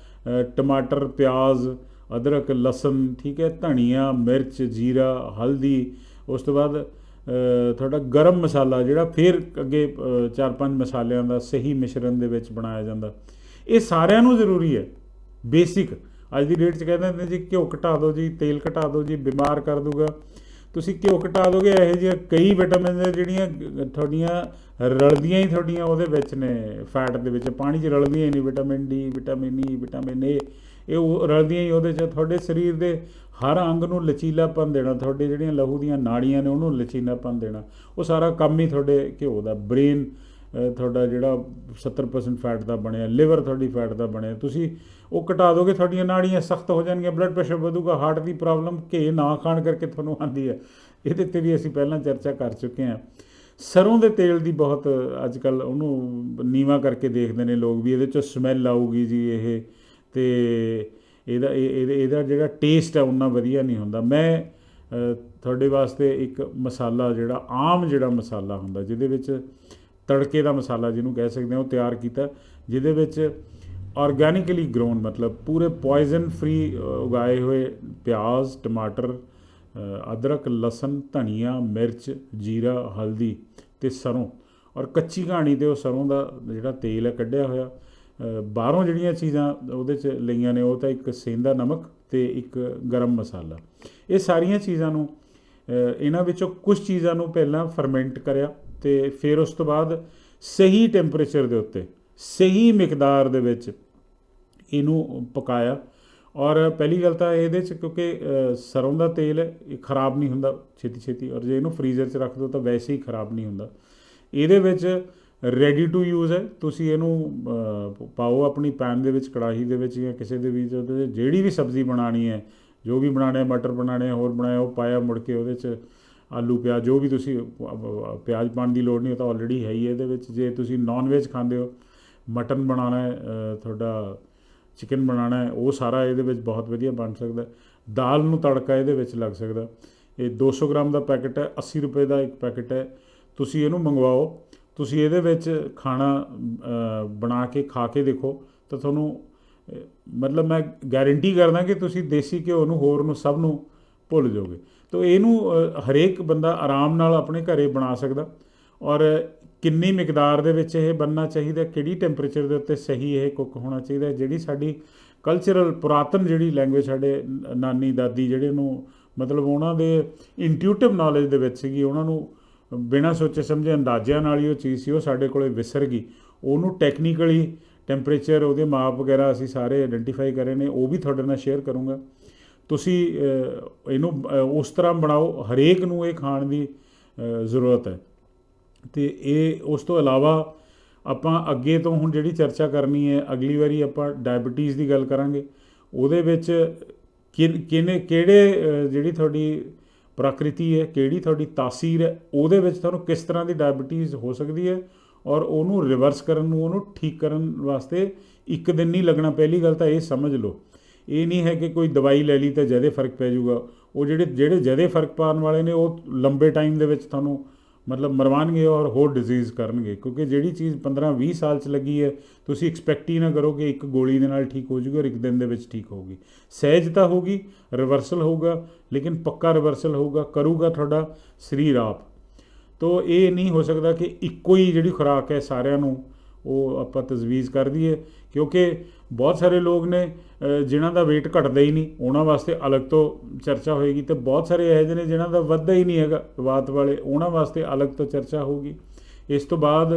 ਟਮਾਟਰ, ਪਿਆਜ਼, ਅਦਰਕ, ਲਸਣ, ਠੀਕ ਹੈ, ਧਨੀਆ, ਮਿਰਚ, ਜੀਰਾ, ਹਲਦੀ, ਉਸ ਤੋਂ ਬਾਅਦ ਤੁਹਾਡਾ ਗਰਮ ਮਸਾਲਾ ਜਿਹੜਾ ਫਿਰ ਅੱਗੇ ਚਾਰ ਪੰਜ ਮਸਾਲਿਆਂ ਦਾ ਸਹੀ ਮਿਸ਼ਰਣ ਦੇ ਵਿੱਚ ਬਣਾਇਆ ਜਾਂਦਾ। ਇਹ ਸਾਰਿਆਂ ਨੂੰ ਜ਼ਰੂਰੀ ਹੈ। ਬੇਸਿਕ ਅੱਜ ਦੀ ਡੇਟ 'ਚ ਕਹਿੰਦੇ ਨੇ ਜੀ, ਘਿਓ ਘਟਾ ਦਿਓ ਜੀ, ਤੇਲ ਘਟਾ ਦਿਓ ਜੀ, ਬਿਮਾਰ ਕਰ ਦੂਗਾ। ਤੁਸੀਂ ਘਿਓ ਘਟਾ ਦੋਗੇ, ਇਹੋ ਜਿਹੀਆਂ ਕਈ ਵਿਟਾਮਿਨ ਜਿਹੜੀਆਂ ਤੁਹਾਡੀਆਂ ਰਲਦੀਆਂ ਹੀ ਤੁਹਾਡੀਆਂ ਉਹਦੇ ਵਿੱਚ ਨੇ ਫੈਟ ਦੇ ਵਿੱਚ। ਪਾਣੀ 'ਚ ਰਲਦੀਆਂ ਹੀ ਨਹੀਂ vitamin D vitamin E vitamin A ਇਹ ਉਹ ਰਲਦੀਆਂ ਹੀ ਉਹਦੇ 'ਚ। ਤੁਹਾਡੇ ਸਰੀਰ ਦੇ ਹਰ ਅੰਗ ਨੂੰ ਲਚੀਲਾਪਨ ਦੇਣਾ, ਤੁਹਾਡੇ ਜਿਹੜੀਆਂ ਲਹੂ ਦੀਆਂ ਨਾੜੀਆਂ ਨੇ ਉਹਨੂੰ ਲਚੀਲਾਪਨ ਦੇਣਾ। ਉਹ ਸਾਰਾ ਕੰਮ ਹੀ ਤੁਹਾਡੇ ਘਿਓ ਦਾ ਬ੍ਰੇਨ ਤੁਹਾਡਾ ਜਿਹੜਾ 70% ਫੈਟ ਦਾ ਬਣਿਆ ਲਿਵਰ ਤੁਹਾਡੀ ਫੈਟ ਦਾ ਬਣਿਆ, ਤੁਸੀਂ ਉਹ ਘਟਾ ਦੋਗੇ, ਤੁਹਾਡੀਆਂ ਨਾੜੀਆਂ ਸਖਤ ਹੋ ਜਾਣਗੀਆਂ ਬਲੱਡ ਪ੍ਰੈਸ਼ਰ ਵਧੂਗਾ ਹਾਰਟ ਦੀ ਪ੍ਰੋਬਲਮ ਘੇ ਨਾ ਖਾਣ ਕਰਕੇ ਤੁਹਾਨੂੰ ਆਉਂਦੀ ਹੈ। ਇਹਦੇ ਤੇ ਵੀ ਅਸੀਂ ਪਹਿਲਾਂ ਚਰਚਾ ਕਰ ਚੁੱਕੇ ਹਾਂ। ਸਰੋਂ ਦੇ ਤੇਲ ਦੀ ਬਹੁਤ ਅੱਜ ਕੱਲ ਉਹਨੂੰ ਨੀਵਾ ਕਰਕੇ ਦੇਖਦੇ ਨੇ ਲੋਕ ਵੀ, ਇਹਦੇ ਚੋਂ ਸਮੈਲ ਆਊਗੀ ਜੀ ਇਹ, ਤੇ ਇਹਦਾ ਇਹਦੇ- ਇਹਦਾ ਜਿਹੜਾ ਟੇਸਟ ਹੈ ਉਹਨਾਂ ਵਧੀਆ ਨਹੀਂ ਹੁੰਦਾ। ਮੈਂ ਤੁਹਾਡੇ ਵਾਸਤੇ ਇੱਕ ਮਸਾਲਾ ਜਿਹੜਾ, ਆਮ ਜਿਹੜਾ ਮਸਾਲਾ ਹੁੰਦਾ, ਜਿਹਦੇ ਵਿੱਚ ਤੜਕੇ ਦਾ ਮਸਾਲਾ ਜਿਹਨੂੰ ਕਹਿ ਸਕਦੇ ਹਾਂ, ਉਹ ਤਿਆਰ ਕੀਤਾ, ਜਿਹਦੇ ਵਿੱਚ ਆਰਗੈਨਿਕਲੀ ਗਰੋਨ ਮਤਲਬ ਪੂਰੇ ਪੋਇਜ਼ਨ ਫ੍ਰੀ ਉਗਾਏ ਹੋਏ ਪਿਆਜ਼, ਟਮਾਟਰ ਅਦਰਕ, ਲਸਣ, ਧਨੀਆ, ਮਿਰਚ, ਜੀਰਾ, ਹਲਦੀ ਤੇ ਸਰੋਂ। ਔਰ ਕੱਚੀ ਘਾਣੀ ਤੇ ਉਹ ਸਰੋਂ ਦਾ ਜਿਹੜਾ ਤੇਲ ਹੈ ਕੱਢਿਆ ਹੋਇਆ ਬਾਹਰੋਂ ਜਿਹੜੀਆਂ ਚੀਜ਼ਾਂ ਉਹਦੇ ਚ ਲਈਆਂ ਨੇ, ਉਹ ਤਾਂ ਇੱਕ ਸੇਂਦਾ ਨਮਕ ਤੇ ਇੱਕ ਗਰਮ ਮਸਾਲਾ। ਇਹ ਸਾਰੀਆਂ ਚੀਜ਼ਾਂ ਨੂੰ ਇਹਨਾਂ ਵਿੱਚੋਂ ਕੁਝ ਚੀਜ਼ਾਂ ਨੂੰ ਪਹਿਲਾਂ ਫਰਮੈਂਟ ਕਰਿਆ ਤੇ ਫਿਰ ਉਸ ਤੋਂ ਬਾਅਦ ਸਹੀ ਟੈਂਪਰੇਚਰ ਦੇ ਉੱਤੇ, ਸਹੀ ਮਿਕਦਾਰ ਦੇ ਵਿੱਚ ਇਹਨੂੰ ਪਕਾਇਆ। ਔਰ ਪਹਿਲੀ ਗੱਲ ਤਾਂ ਇਹਦੇ ਚ ਕਿਉਂਕਿ ਸਰੋਂ ਦਾ ਤੇਲ ਹੈ ਇਹ ਖਰਾਬ ਨਹੀਂ ਹੁੰਦਾ ਛੇਤੀ ਛੇਤੀ, ਔਰ ਜੇ ਇਹਨੂੰ ਫ੍ਰੀਜ਼ਰ 'ਚ ਰੱਖ ਦਿਓ ਤਾਂ ਵੈਸੇ ਹੀ ਖਰਾਬ ਨਹੀਂ ਹੁੰਦਾ। ਇਹਦੇ ਵਿੱਚ ਰੈਡੀ ਟੂ ਯੂਜ਼ ਹੈ। ਤੁਸੀਂ ਇਹਨੂੰ ਪਾਓ ਆਪਣੀ ਪੈਨ ਦੇ ਵਿੱਚ, ਕੜਾਹੀ ਦੇ ਵਿੱਚ ਜਾਂ ਕਿਸੇ ਦੇ ਵੀ, ਜਿਹੜੀ ਵੀ ਸਬਜ਼ੀ ਬਣਾਣੀ ਹੈ, ਜੋ ਵੀ ਬਣਾਣੇ ਮਟਰ ਬਣਾਣੇ ਹੋਰ ਬਣਾਇਆ, ਉਹ ਪਾਇਆ ਮੁੜ ਕੇ ਉਹਦੇ 'ਚ ਆਲੂ, ਪਿਆਜ਼, ਜੋ ਵੀ ਤੁਸੀਂ ਪਿਆਜ਼ ਪਾਉਣ ਦੀ ਲੋੜ ਨਹੀਂ, ਉਹ ਤਾਂ ਆਲਰੇਡੀ ਹੈ ਹੀ ਇਹਦੇ ਵਿੱਚ। ਜੇ ਤੁਸੀਂ ਨਾਨ ਵੇਜ ਖਾਂਦੇ ਹੋ, ਮਟਨ ਬਣਾਉਣਾ ਹੈ ਤੁਹਾਡਾ ਚਿਕਨ ਬਣਾਉਣਾ ਹੈ, ਉਹ ਸਾਰਾ ਇਹਦੇ ਵਿੱਚ ਬਹੁਤ ਵਧੀਆ ਬਣ ਸਕਦਾ ਦਾਲ ਨੂੰ ਤੜਕਾ ਇਹਦੇ ਵਿੱਚ ਲੱਗ ਸਕਦਾ ਇਹ 200 ਗ੍ਰਾਮ ਦਾ ਪੈਕੇਟ ਹੈ 80 ਰੁਪਏ ਦਾ ਇੱਕ ਪੈਕੇਟ ਹੈ। ਤੁਸੀਂ ਇਹਨੂੰ ਮੰਗਵਾਓ, ਤੁਸੀਂ ਇਹਦੇ ਵਿੱਚ ਖਾਣਾ ਬਣਾ ਕੇ, ਖਾ ਕੇ ਦੇਖੋ, ਤਾਂ ਤੁਹਾਨੂੰ ਮਤਲਬ ਮੈਂ ਗਾਰੰਟੀ ਕਰਦਾ ਕਿ ਤੁਸੀਂ ਦੇਸੀ ਘਿਓ ਨੂੰ, ਹੋਰ ਨੂੰ, ਸਭ ਨੂੰ ਭੁੱਲ ਜਾਓਗੇ। ਤਾਂ ਇਹਨੂੰ ਹਰੇਕ ਬੰਦਾ ਆਰਾਮ ਨਾਲ ਆਪਣੇ ਘਰੇ ਬਣਾ ਸਕਦਾ। ਔਰ ਕਿੰਨੀ ਮਿਕਦਾਰ ਦੇ ਵਿੱਚ ਇਹ ਬਣਨਾ ਚਾਹੀਦਾ, ਕਿਹੜੀ ਟੈਂਪਰੇਚਰ ਦੇ ਉੱਤੇ ਸਹੀ ਇਹ ਕੁੱਕ ਹੋਣਾ ਚਾਹੀਦਾ, ਜਿਹੜੀ ਸਾਡੀ ਕਲਚਰਲ ਪੁਰਾਤਨ ਜਿਹੜੀ ਲੈਂਗੁਏਜ ਸਾਡੇ ਨਾਨੀ, ਦਾਦੀ ਜਿਹੜੇ ਨੂੰ ਮਤਲਬ ਉਹਨਾਂ ਦੇ ਇੰਟੂਇਟਿਵ ਨੌਲੇਜ ਦੇ ਵਿੱਚ ਸੀਗੀ, ਉਹਨਾਂ ਨੂੰ ਬਿਨਾਂ ਸੋਚੇ ਸਮਝੇ ਅੰਦਾਜ਼ਿਆਂ ਨਾਲ ਹੀ ਉਹ ਚੀਜ਼ ਸੀ, ਉਹ ਸਾਡੇ ਕੋਲੇ ਵਿਸਰ ਗਈ। ਉਹਨੂੰ ਟੈਕਨੀਕਲੀ ਟੈਂਪਰੇਚਰ ਉਹਦੇ ਮਾਪ ਵਗੈਰਾ ਅਸੀਂ ਸਾਰੇ ਆਇਡੈਂਟੀਫਾਈ ਕਰੇ ਨੇ, ਉਹ ਵੀ ਤੁਹਾਡੇ ਨਾਲ ਸ਼ੇਅਰ ਕਰੂੰਗਾ। ਤੁਸੀਂ ਇਹਨੂੰ ਉਸ ਤਰ੍ਹਾਂ ਬਣਾਓ, ਹਰੇਕ ਨੂੰ ਇਹ ਖਾਣ ਦੀ ਜ਼ਰੂਰਤ ਹੈ। ਤੇ ਇਹ, ਉਸ ਤੋਂ ਇਲਾਵਾ ਆਪਾਂ ਅੱਗੇ ਤੋਂ ਹੁਣ ਜਿਹੜੀ ਚਰਚਾ ਕਰਨੀ ਹੈ, ਅਗਲੀ ਵਾਰੀ ਆਪਾਂ ਡਾਇਬੀਟੀਜ਼ ਦੀ ਗੱਲ ਕਰਾਂਗੇ। ਉਹਦੇ ਵਿੱਚ ਕਿਨ ਕਿਨੇ ਕਿਹੜੇ ਜਿਹੜੀ ਤੁਹਾਡੀ ਪ੍ਰਕਿਰਤੀ ਹੈ, ਕਿਹੜੀ ਤੁਹਾਡੀ ਤਾਸੀਰ ਹੈ, ਉਹਦੇ ਵਿੱਚ ਤੁਹਾਨੂੰ ਕਿਸ ਤਰ੍ਹਾਂ ਦੀ ਡਾਇਬੀਟੀਜ਼ ਹੋ ਸਕਦੀ ਹੈ ਔਰ ਉਹਨੂੰ ਰਿਵਰਸ ਕਰਨ ਨੂੰ, ਉਹਨੂੰ ਠੀਕ ਕਰਨ ਵਾਸਤੇ ਇੱਕ ਦਿਨ ਨਹੀਂ ਲੱਗਣਾ। ਪਹਿਲੀ ਗੱਲ ਤਾਂ ਇਹ ਸਮਝ ਲਓ ਇਹ ਨਹੀਂ ਹੈ ਕਿ ਕੋਈ ਦਵਾਈ ਲੈ ਲਈ ਤਾਂ ਜਦੇ ਫ਼ਰਕ ਪੈ ਜਾਊਗਾ। ਉਹ ਜਿਹੜੇ ਜਿਹੜੇ ਜਦੇ ਫ਼ਰਕ ਪਾਉਣ ਵਾਲੇ ਨੇ, ਉਹ ਲੰਬੇ ਟਾਈਮ ਦੇ ਵਿੱਚ ਤੁਹਾਨੂੰ ਮਤਲਬ ਮਰਵਾਣਗੇ ਔਰ ਹੋਰ ਡਿਜ਼ੀਜ਼ ਕਰਨਗੇ। ਕਿਉਂਕਿ ਜਿਹੜੀ ਚੀਜ਼ 15 20 ਸਾਲ ਚ ਲੱਗੀ ਹੈ, ਤੁਸੀਂ ਐਕਸਪੈਕਟ ਹੀ ਨਾ ਕਰੋ ਕਿ ਇੱਕ ਗੋਲੀ ਦੇ ਨਾਲ ਠੀਕ ਹੋ ਜੂਗੀ ਔਰ ਇੱਕ ਦਿਨ ਦੇ ਵਿੱਚ ਠੀਕ ਹੋਊਗੀ। ਸਹਿਜ ਤਾਂ ਹੋਊਗੀ ਰਿਵਰਸਲ ਹੋਊਗਾ, ਲੇਕਿਨ ਪੱਕਾ ਰਿਵਰਸਲ ਹੋਊਗਾ, ਕਰੂਗਾ ਤੁਹਾਡਾ ਸਰੀਰ ਆਪ। ਤੋ ਇਹ ਨਹੀਂ ਹੋ ਸਕਦਾ ਕਿ ਇੱਕੋ ਹੀ ਜਿਹੜੀ ਖੁਰਾਕ ਹੈ ਸਾਰਿਆਂ ਨੂੰ ਉਹ ਆਪਾਂ ਤਜਵੀਜ਼ ਕਰ ਦਈਏ, ਕਿਉਂਕਿ ਬਹੁਤ ਸਾਰੇ ਲੋਕ ਨੇ ਜਿਨ੍ਹਾਂ ਦਾ weight ਘਟਦਾ ਹੀ ਨਹੀਂ, ਉਹਨਾਂ ਵਾਸਤੇ ਅਲੱਗ ਤੋਂ ਚਰਚਾ ਹੋਏਗੀ ਤੇ ਬਹੁਤ ਸਾਰੇ ਇਹੋ ਜਿਹੇ ਨੇ ਜਿਨ੍ਹਾਂ ਦਾ ਵੱਧਦਾ ਹੀ ਨਹੀਂ ਹੈਗਾ ਵਾਤ ਵਾਲੇ, ਉਹਨਾਂ ਵਾਸਤੇ ਅਲੱਗ ਤੋਂ ਚਰਚਾ ਹੋਊਗੀ। ਇਸ ਤੋਂ ਬਾਅਦ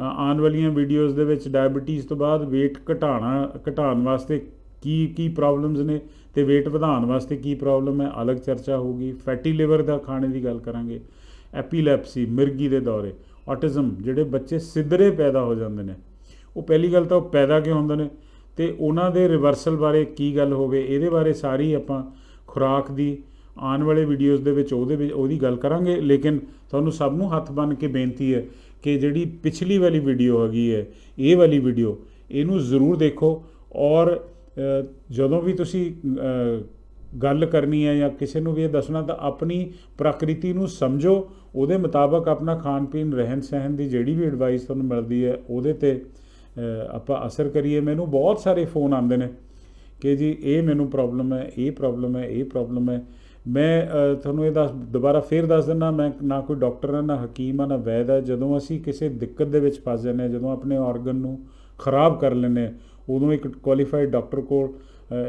ਆਉਣ ਵਾਲੀਆਂ ਵੀਡੀਓਜ਼ ਦੇ ਵਿੱਚ ਡਾਇਬੀਟੀਜ਼ ਤੋਂ ਬਾਅਦ weight ਘਟਾਉਣਾ ਘਟਾਉਣ ਵਾਸਤੇ ਕੀ ਕੀ ਪ੍ਰੋਬਲਮਸ ਨੇ ਤੇ weight ਵਧਾਉਣ ਵਾਸਤੇ ਕੀ ਪ੍ਰੋਬਲਮ ਹੈ, ਅਲੱਗ ਚਰਚਾ ਹੋਊਗੀ। ਫੈਟੀ ਲਿਵਰ ਦਾ ਖਾਣੇ ਦੀ ਗੱਲ ਕਰਾਂਗੇ। ਐਪੀਲੈਪਸੀ ਮਿਰਗੀ ਦੇ ਦੌਰੇ ਆਟਿਜ਼ਮ ਜਿਹੜੇ ਬੱਚੇ ਸਿੱਧਰੇ ਪੈਦਾ ਹੋ ਜਾਂਦੇ ਨੇ। ਉਹ ਪਹਿਲੀ ਗੱਲ ਤਾਂ ਉਹ ਪੈਦਾ ਕਿਉਂ ਹੁੰਦੇ ਨੇ? ਤੇ ਉਹਨਾਂ ਦੇ ਰਿਵਰਸਲ ਬਾਰੇ ਕੀ ਗੱਲ ਹੋਵੇ ਇਹਦੇ ਬਾਰੇ ਸਾਰੀ ਆਪਾਂ ਖੁਰਾਕ ਦੀ ਆਉਣ ਵਾਲੇ ਵੀਡੀਓਜ਼ ਦੇ ਵਿੱਚ ਉਹਦੇ ਵਿੱਚ ਉਹਦੀ ਗੱਲ ਕਰਾਂਗੇ। ਲੇਕਿਨ ਤੁਹਾਨੂੰ ਸਭ ਨੂੰ ਹੱਥ ਬੰਨ ਕੇ ਬੇਨਤੀ ਹੈ ਕਿ ਜਿਹੜੀ ਪਿਛਲੀ ਵਾਲੀ ਵੀਡੀਓ ਹੈਗੀ ਹੈ, ਇਹ ਵਾਲੀ ਵੀਡੀਓ ਇਹਨੂੰ ਜ਼ਰੂਰ ਦੇਖੋ। ਔਰ ਜਦੋਂ ਵੀ ਤੁਸੀਂ ਗੱਲ ਕਰਨੀ ਹੈ ਜਾਂ ਕਿਸੇ ਨੂੰ ਵੀ ਇਹ ਦੱਸਣਾ, ਤਾਂ ਆਪਣੀ ਪ੍ਰਕਿਰਤੀ ਨੂੰ ਸਮਝੋ। ਉਹਦੇ ਮੁਤਾਬਕ ਆਪਣਾ ਖਾਣ ਪੀਣ ਰਹਿਣ ਸਹਿਣ ਦੀ ਜਿਹੜੀ ਵੀ ਐਡਵਾਈਸ ਤੁਹਾਨੂੰ ਮਿਲਦੀ ਹੈ, ਉਹਦੇ ਤੇ ਆਪਾਂ ਅਸਰ ਕਰੀਏ, ਮੈਨੂੰ ਬਹੁਤ ਸਾਰੇ ਫੋਨ ਆਉਂਦੇ ਨੇ ਕਿ ਜੀ ਇਹ ਮੈਨੂੰ ਪ੍ਰੋਬਲਮ ਹੈ, ਇਹ ਪ੍ਰੋਬਲਮ ਹੈ, ਇਹ ਪ੍ਰੋਬਲਮ ਹੈ। ਮੈਂ ਤੁਹਾਨੂੰ ਇਹ ਦੱਸ, ਦੁਬਾਰਾ ਫੇਰ ਦੱਸ ਦਿੰਦਾ, ਮੈਂ ਨਾ ਕੋਈ ਡਾਕਟਰ ਹਾਂ, ਨਾ ਹਕੀਮ ਹਾਂ, ਨਾ ਵੈਦ ਹੈ। ਜਦੋਂ ਅਸੀਂ ਕਿਸੇ ਦਿੱਕਤ ਦੇ ਵਿੱਚ ਫਸ ਜਾਂਦੇ ਹਾਂ, ਜਦੋਂ ਆਪਣੇ ਆਰਗਨ ਨੂੰ ਖਰਾਬ ਕਰ ਲੈਂਦੇ ਹਾਂ, ਉਦੋਂ ਇੱਕ ਕੁਆਲੀਫਾਈਡ ਡਾਕਟਰ ਕੋਲ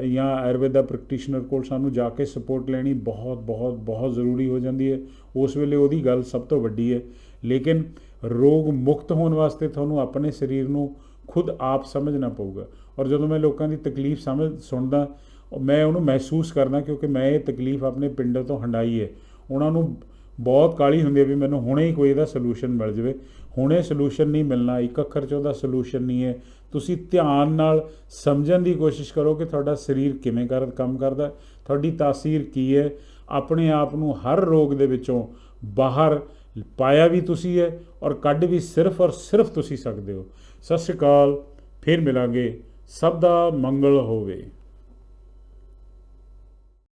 ਜਾਂ ਆਯੁਰਵੇਦਾ ਪ੍ਰੈਕਟੀਸ਼ਨਰ ਕੋਲ ਸਾਨੂੰ ਜਾ ਕੇ ਸਪੋਰਟ ਲੈਣੀ ਬਹੁਤ ਬਹੁਤ ਬਹੁਤ ਜ਼ਰੂਰੀ ਹੋ ਜਾਂਦੀ ਹੈ। ਉਸ ਵੇਲੇ ਉਹਦੀ ਗੱਲ ਸਭ ਤੋਂ ਵੱਡੀ ਹੈ। ਲੇਕਿਨ ਰੋਗ ਮੁਕਤ ਹੋਣ ਵਾਸਤੇ ਤੁਹਾਨੂੰ ਆਪਣੇ ਸਰੀਰ ਨੂੰ ਖੁਦ ਆਪ ਸਮਝਣਾ ਪਊਗਾ। ਔਰ ਜਦੋਂ ਮੈਂ ਲੋਕਾਂ ਦੀ ਤਕਲੀਫ ਸਮਝ, ਸੁਣਦਾ, ਉਹ ਮੈਂ ਉਹਨੂੰ ਮਹਿਸੂਸ ਕਰਦਾ ਕਿਉਂਕਿ ਮੈਂ ਇਹ ਤਕਲੀਫ ਆਪਣੇ ਪਿੰਡ ਤੋਂ ਹੰਡਾਈ ਹੈ। ਉਹਨਾਂ ਨੂੰ ਬਹੁਤ ਕਾਲੀ ਹੁੰਦੀ ਹੈ ਵੀ ਮੈਨੂੰ ਹੁਣੇ ਹੀ ਕੋਈ ਇਹਦਾ ਸੋਲੂਸ਼ਨ ਮਿਲ ਜਾਵੇ। ਹੁਣੇ ਸੋਲੂਸ਼ਨ ਨਹੀਂ ਮਿਲਣਾ, ਇੱਕ ਅੱਖਰ 'ਚ ਉਹਦਾ ਸੋਲੂਸ਼ਨ ਨਹੀਂ ਹੈ। ਤੁਸੀਂ ਧਿਆਨ ਨਾਲ ਸਮਝਣ ਦੀ ਕੋਸ਼ਿਸ਼ ਕਰੋ ਕਿ ਤੁਹਾਡਾ ਸਰੀਰ ਕਿਵੇਂ ਕਰ, ਕੰਮ ਕਰਦਾ, ਤੁਹਾਡੀ ਤਾਸੀਰ ਕੀ ਹੈ। ਆਪਣੇ ਆਪ ਨੂੰ ਹਰ ਰੋਗ ਦੇ ਵਿੱਚੋਂ ਬਾਹਰ ਪਾਇਆ ਵੀ ਤੁਸੀਂ ਹੈ ਔਰ ਕੱਢ ਵੀ ਸਿਰਫ ਔਰ ਸਿਰਫ ਤੁਸੀਂ ਸਕਦੇ ਹੋ। ਸਤਿ ਸ਼੍ਰੀ ਅਕਾਲ ਫਿਰ ਮਿਲਾਂਗੇ। ਸਭ ਦਾ ਮੰਗਲ ਹੋਵੇ।